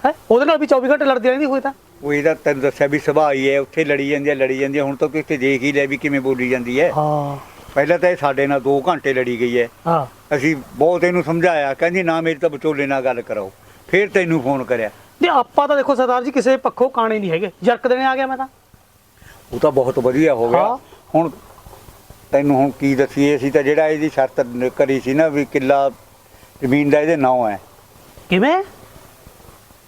ਹੈ? ਉਹਦੇ ਨਾਲ ਵੀ 24 ਘੰਟੇ ਲੜਦੀ ਰਹਿੰਦੀ ਹੋਈ ਤਾਂ। ਉਹ ਇਹਦਾ ਤੈਨੂੰ ਦੱਸਿਆ ਵੀ ਸੁਭਾਅ ਹੀ ਹੈ ਉੱਥੇ ਲੜੀ ਜਾਂਦੀ ਹੈ ਲੜੀ ਜਾਂਦੀ ਹੈ। ਹੁਣ ਤਾਂ ਤੂੰ ਇੱਥੇ ਦੇਖ ਹੀ ਲੈ ਵੀ ਕਿਵੇਂ ਬੋਲੀ ਜਾਂਦੀ ਹੈ। ਹਾਂ। ਪਹਿਲਾਂ ਤਾਂ ਇਹ ਸਾਡੇ ਨਾਲ 2 ਘੰਟੇ ਲੜੀ ਗਈ ਹੈ। ਹਾਂ। ਅਸੀਂ ਬਹੁਤ ਇਹਨੂੰ ਸਮਝਾਇਆ ਕਹਿੰਦੀ ਨਾ ਮੇਰੀ ਤਾਂ ਵਿਚੋਲੇ ਨਾਲ ਗੱਲ ਕਰਾਓ। ਫੇਰ ਤੈਨੂੰ ਫੋਨ ਕਰਿਆ। ਤੇ ਆਪਾਂ ਤਾਂ ਦੇਖੋ ਸਰਦਾਰ ਜੀ ਕਿਸੇ ਪੱਖੋਂ ਕਾਣੇ ਨਹੀਂ ਹੈਗੇ। ਜਰਕ ਦੇਣੇ ਆ ਗਿਆ ਮੈਂ ਤਾਂ। ਉਹ ਤਾਂ ਬਹੁਤ ਵਧੀਆ ਹੋ ਗਿਆ। ਹਾਂ। ਹੁਣ ਤੈਨੂੰ ਹੁਣ ਕੀ ਦੱਸੀਏ ਅਸੀਂ ਤਾਂ ਜਿਹੜਾ ਇਹਦੀ ਸ਼ਰਤ ਨ- ਕਰੀ ਸੀ ਨਾ ਵੀ ਕਿੱਲਾ ਜ਼ਮੀਨ ਦਾ ਇਹਦੇ ਨਾਂ ਹੈ। ਕਿਵੇਂ?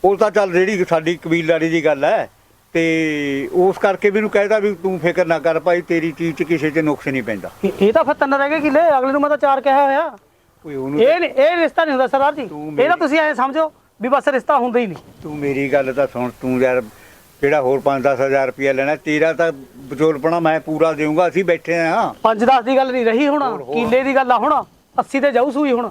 ਉਹ ਤਾਂ ਚੱਲ ਜਿਹੜੀ ਸਾਡੀ ਕਬੀਲਦਾਰੀ ਦੀ ਗੱਲ ਹੈ ਤੇ ਉਸ ਕਰਕੇ ਵੀ ਇਹਨੂੰ ਕਹਿਦਾ ਵੀ ਤੂੰ ਫਿਕਰ ਨਾ ਕਰ ਭਾਈ ਤੇਰੀ ਚੀਜ਼ 'ਚ ਕਿਸੇ 'ਚ ਨੁਕਸ ਨਹੀਂ ਪੈਂਦਾ। ਇਹ ਇਹ ਤਾਂ ਫਿਰ ਤਿੰਨ ਰਹਿ ਗਏ ਕਿਲੇ ਅਗਲੇ ਨੂੰ ਮੈਂ ਤਾਂ ਚਾਰ ਕਿਹਾ ਹੋਇਆ। ਓਏ ਉਹਨੂੰ ਇਹ ਇਹ ਰਿਸ਼ਤਾ ਨਹੀਂ ਹੁੰਦਾ ਸਰਦਾਰ ਜੀ। ਤੂੰ ਇਹ ਤਾਂ ਤੁਸੀਂ ਐਂ ਸਮਝੋ। ਵੀ ਬਸ ਰਿਸ਼ਤਾ ਹੁੰਦਾ ਹੀ ਨਹੀਂ ਤੂੰ ਮੇਰੀ ਗੱਲ ਤਾਂ ਸੁਣ ਤੂੰ ਯਾਰ ਜਿਹੜਾ ਹੋਰ 5-10000 ਰੁਪਇਆ ਲੈਣਾ ਤੇਰਾ ਤਾਂ ਵਿਚੋਲਪਣਾ ਮੈਂ ਪੂਰਾ ਦੇਊਂਗਾ ਅਸੀਂ ਬੈਠੇ ਆ 5-10 ਦੀ ਗੱਲ ਨਹੀਂ ਰਹੀ ਹੁਣ। ਕਿੱਲੇ ਦੀ ਗੱਲ ਆ ਹੁਣ 80 ਤੇ ਜਾਊ ਸੂਈ ਹੁਣ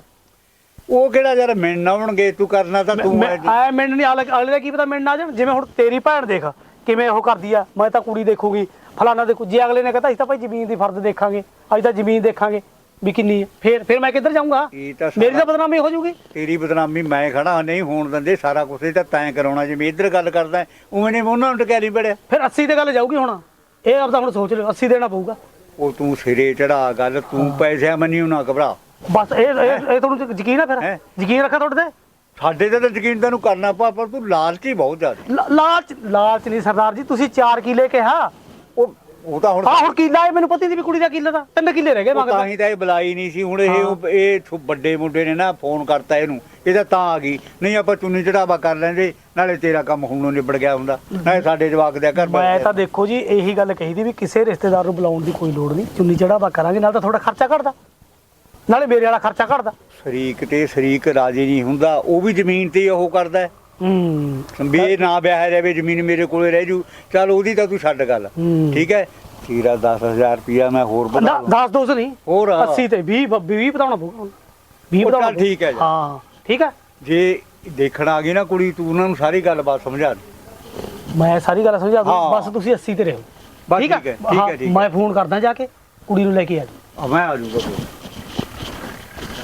ਉਹ ਕਿਹੜਾ ਯਾਰ ਮਿਲਣ ਆਉਣਗੇ ਤੂੰ ਕਰਨਾ ਤਾਂ ਤੂੰ ਹੈ। ਆਇਆ ਮਿੰਡ ਨਹੀਂ ਅਗਲੇ ਅਗਲੇ ਦਾ ਕੀ ਪਤਾ ਮਿੰਡ ਆ ਜਾਣ ਜਿਵੇਂ ਹੁਣ ਤੇਰੀ ਭੈਣ ਦੇਖ ਕਿਵੇਂ ਉਹ ਕਰਦੀ ਆ ਮੈਂ ਤਾਂ ਕੁੜੀ ਦੇਖੂਗੀ ਫਲਾਣਾ ਦੇਖੂ ਜੇ ਅਗਲੇ ਨੇ ਕਹਤਾ ਅਸੀਂ ਤਾਂ ਭਾਈ ਜ਼ਮੀਨ ਦੀ ਫਰਦ ਦੇਖਾਂਗੇ ਅੱਜ ਤਾਂ ਜ਼ਮੀਨ ਦੇਖਾਂਗੇ ਵੀ ਕਿੰਨੀ ਹੈ ਫੇਰ ਫੇਰ ਮੈਂ ਕਿੱਧਰ ਜਾਊਂਗਾ ਇਹ ਤਾਂ ਮੇਰੀ ਤਾਂ ਸਾਰਾ- ਬਦਨਾਮੀ ਹੋ ਜਾਊਗੀ ਤੇਰੀ ਬਦਨਾਮੀ ਮੈਂ ਖੜਾ ਨਹੀਂ ਹੋਣ ਦਿੰਦੇ ਸਾਰਾ ਕੁਝ ਇਹ ਤਾਂ ਤੈਂ ਕਰਾਉਣਾ ਜਿਵੇਂ ਇੱਧਰ ਗੱਲ ਕਰਦਾ ਹੈ, ਉਵੇਂ ਨੇ ਉਹਨਾਂ ਨੂੰ ਟਕੈਲੀ ਬੜਿਆ ਫਿਰ 80 ਤੇ ਗੱਲ ਜਾਊਗੀ ਹੁਣ ਇਹ ਆਪਦਾ ਹੁਣ ਸੋਚ ਲਿਓ 80 ਦੇਣਾ ਪਊਗਾ ਉਹ ਤੂੰ ਸਿਰੇ ਚੜਾ ਗੱਲ ਤੂੰ ਪੈਸਿਆਂ ਮੰਨਿਓ ਨਾ ਘਬਰਾ ਬਸ ਇਹ ਇਹ ਇਹ ਤੁਹਾਨੂੰ ਯਕੀਨ ਆ ਫਿਰ ਹੈਂ? ਯਕੀਨ ਰੱਖਾ ਤੁਹਾਡੇ ਤੇ ਸਾਡੇ ਤੇ ਤਾਂ ਯਕੀਨ ਤੈਨੂੰ ਕਰਨਾ ਪਾ ਪਰ ਤੂੰ ਲਾਲਚੀ ਬਹੁਤ ਜ਼ਿਆਦਾ ਲਾ- ਲਾਲਚ ਲਾਲਚ ਨਹੀਂ ਸਰਦਾਰ ਜੀ ਤੁਸੀਂ 4 ਕਿੱਲੇ ਕਿਹਾ ਉਹ ਉਹ ਤਾਂ ਹੁਣ ਹਾਂ ਹੁਣ ਕਿੱਲਾ ਹੈ ਮੈਨੂੰ ਪਤਾ ਹੀ ਸੀ ਵੀ ਕੁੜੀ ਦਾ ਕਿੱਲਾ ਦਾ ਤਿੰਨ ਕਿੱਲੇ ਰਹਿ ਗਏ ਉਹ ਤਾਂ ਮੰਗਦਾ। ਹੀ ਤਾਂ ਇਹ ਬੁਲਾਈ ਨਹੀਂ ਸੀ ਹੁਣ ਇਹ ਇਹ ਵੱਡੇ ਮੁੰਡੇ ਨੇ ਨਾ ਫੋਨ ਕਰਤਾ ਇਹਨੂੰ ਇਹਦਾ ਤਾਂ ਆ ਗਈ। ਨਹੀਂ ਆਪਾਂ ਚੁੰਨੀ ਚੜਾਵਾ ਕਰ ਲੈਂਦੇ ਨਾਲੇ ਤੇਰਾ ਕੰਮ ਹੁਣ ਨੂੰ ਨਿਬੜ ਗਿਆ ਹੁੰਦਾ। ਨਾਲੇ ਸਾਡੇ ਜਵਾਕ ਦਾ ਘਰ ਮੈਂ ਤਾਂ ਦੇਖੋ ਜੀ ਇਹੀ ਗੱਲ ਕਹੀ ਦੀ ਵੀ ਕਿਸੇ ਰਿਸ਼ਤੇਦਾਰ ਨੂੰ ਬੁਲਾਉਣ ਦੀ ਕੋਈ ਲੋੜ ਨਹੀਂ ਚੁੰਨੀ ਚੜਾਵਾ ਕਰਾਂਗੇ ਨਾਲ ਤਾਂ ਥੋੜਾ ਖਰਚਾ ਘਟਦਾ। ਨਾਲੇ ਮੇਰੇ ਵਾਲਾ ਖਰਚਾ ਘਟਦਾ। ਸ਼ਰੀਕ ਤੇ ਸ਼ਰੀਕ ਰਾਜੀ ਨਹੀਂ ਹੁੰਦਾ ਉਹ ਵੀ ਜ਼ਮੀਨ ਤੇ ਹੀ ਉਹ ਕਰਦਾ ਹੈ। ਹੂੰ ਵੀ ਇਹ ਨਾ ਵਿਆਹ ਜਾਵੇ ਜ਼ਮੀਨ ਮੇਰੇ ਕੋਲੇ ਰਹਿ ਜੂ ਚੱਲ ਉਹਦੀ ਤਾਂ ਤੂੰ ਛੱਡ ਗੱਲ ਹੂੰ। ਠੀਕ ਹੈ ਤੇਰਾ 10000 ਰੁਪਿਆ ਮੈਂ ਹੋਰ ਵਧਾ ਲਵਾਂ। 10 ਦੋਸ ਨਹੀਂ ਹੋਰ ਆ। 80 ਤੇ 20 20 ਵਧਾਉਣਾ ਪਊਗਾ ਹੁਣ 20 ਉਹ ਚੱਲ ਵਧਾਉਣਾ। ਠੀਕ ਹੈ ਜੀ। ਹਾਂ ਠੀਕ ਹੈ ਜੇ ਦੇਖਣ ਆ ਗਈ ਨਾ ਕੁੜੀ ਤੂੰ ਉਹਨਾਂ ਨੂੰ ਸਾਰੀ ਗੱਲਬਾਤ ਸਮਝਾ ਦੇ ਮੈਂ ਸਾਰੀ ਗੱਲ ਸਮਝਾ ਦੂੰ ਹਾਂ। ਬਸ ਤੁਸੀਂ 80 ਤੇ ਰਹੋ ਬਸ ਠੀਕ ਹੈ, ਠੀਕ ਹੈ, ਹਾਂ, ਠੀਕ ਹੈ। ਮੈਂ ਫੋਨ ਕਰਦਾ ਜਾ ਕੇ ਕੁੜੀ ਨੂੰ ਲੈ ਕੇ ਆ ਜੀ ਆ ਮੈਂ ਆ ਜੂਗਾ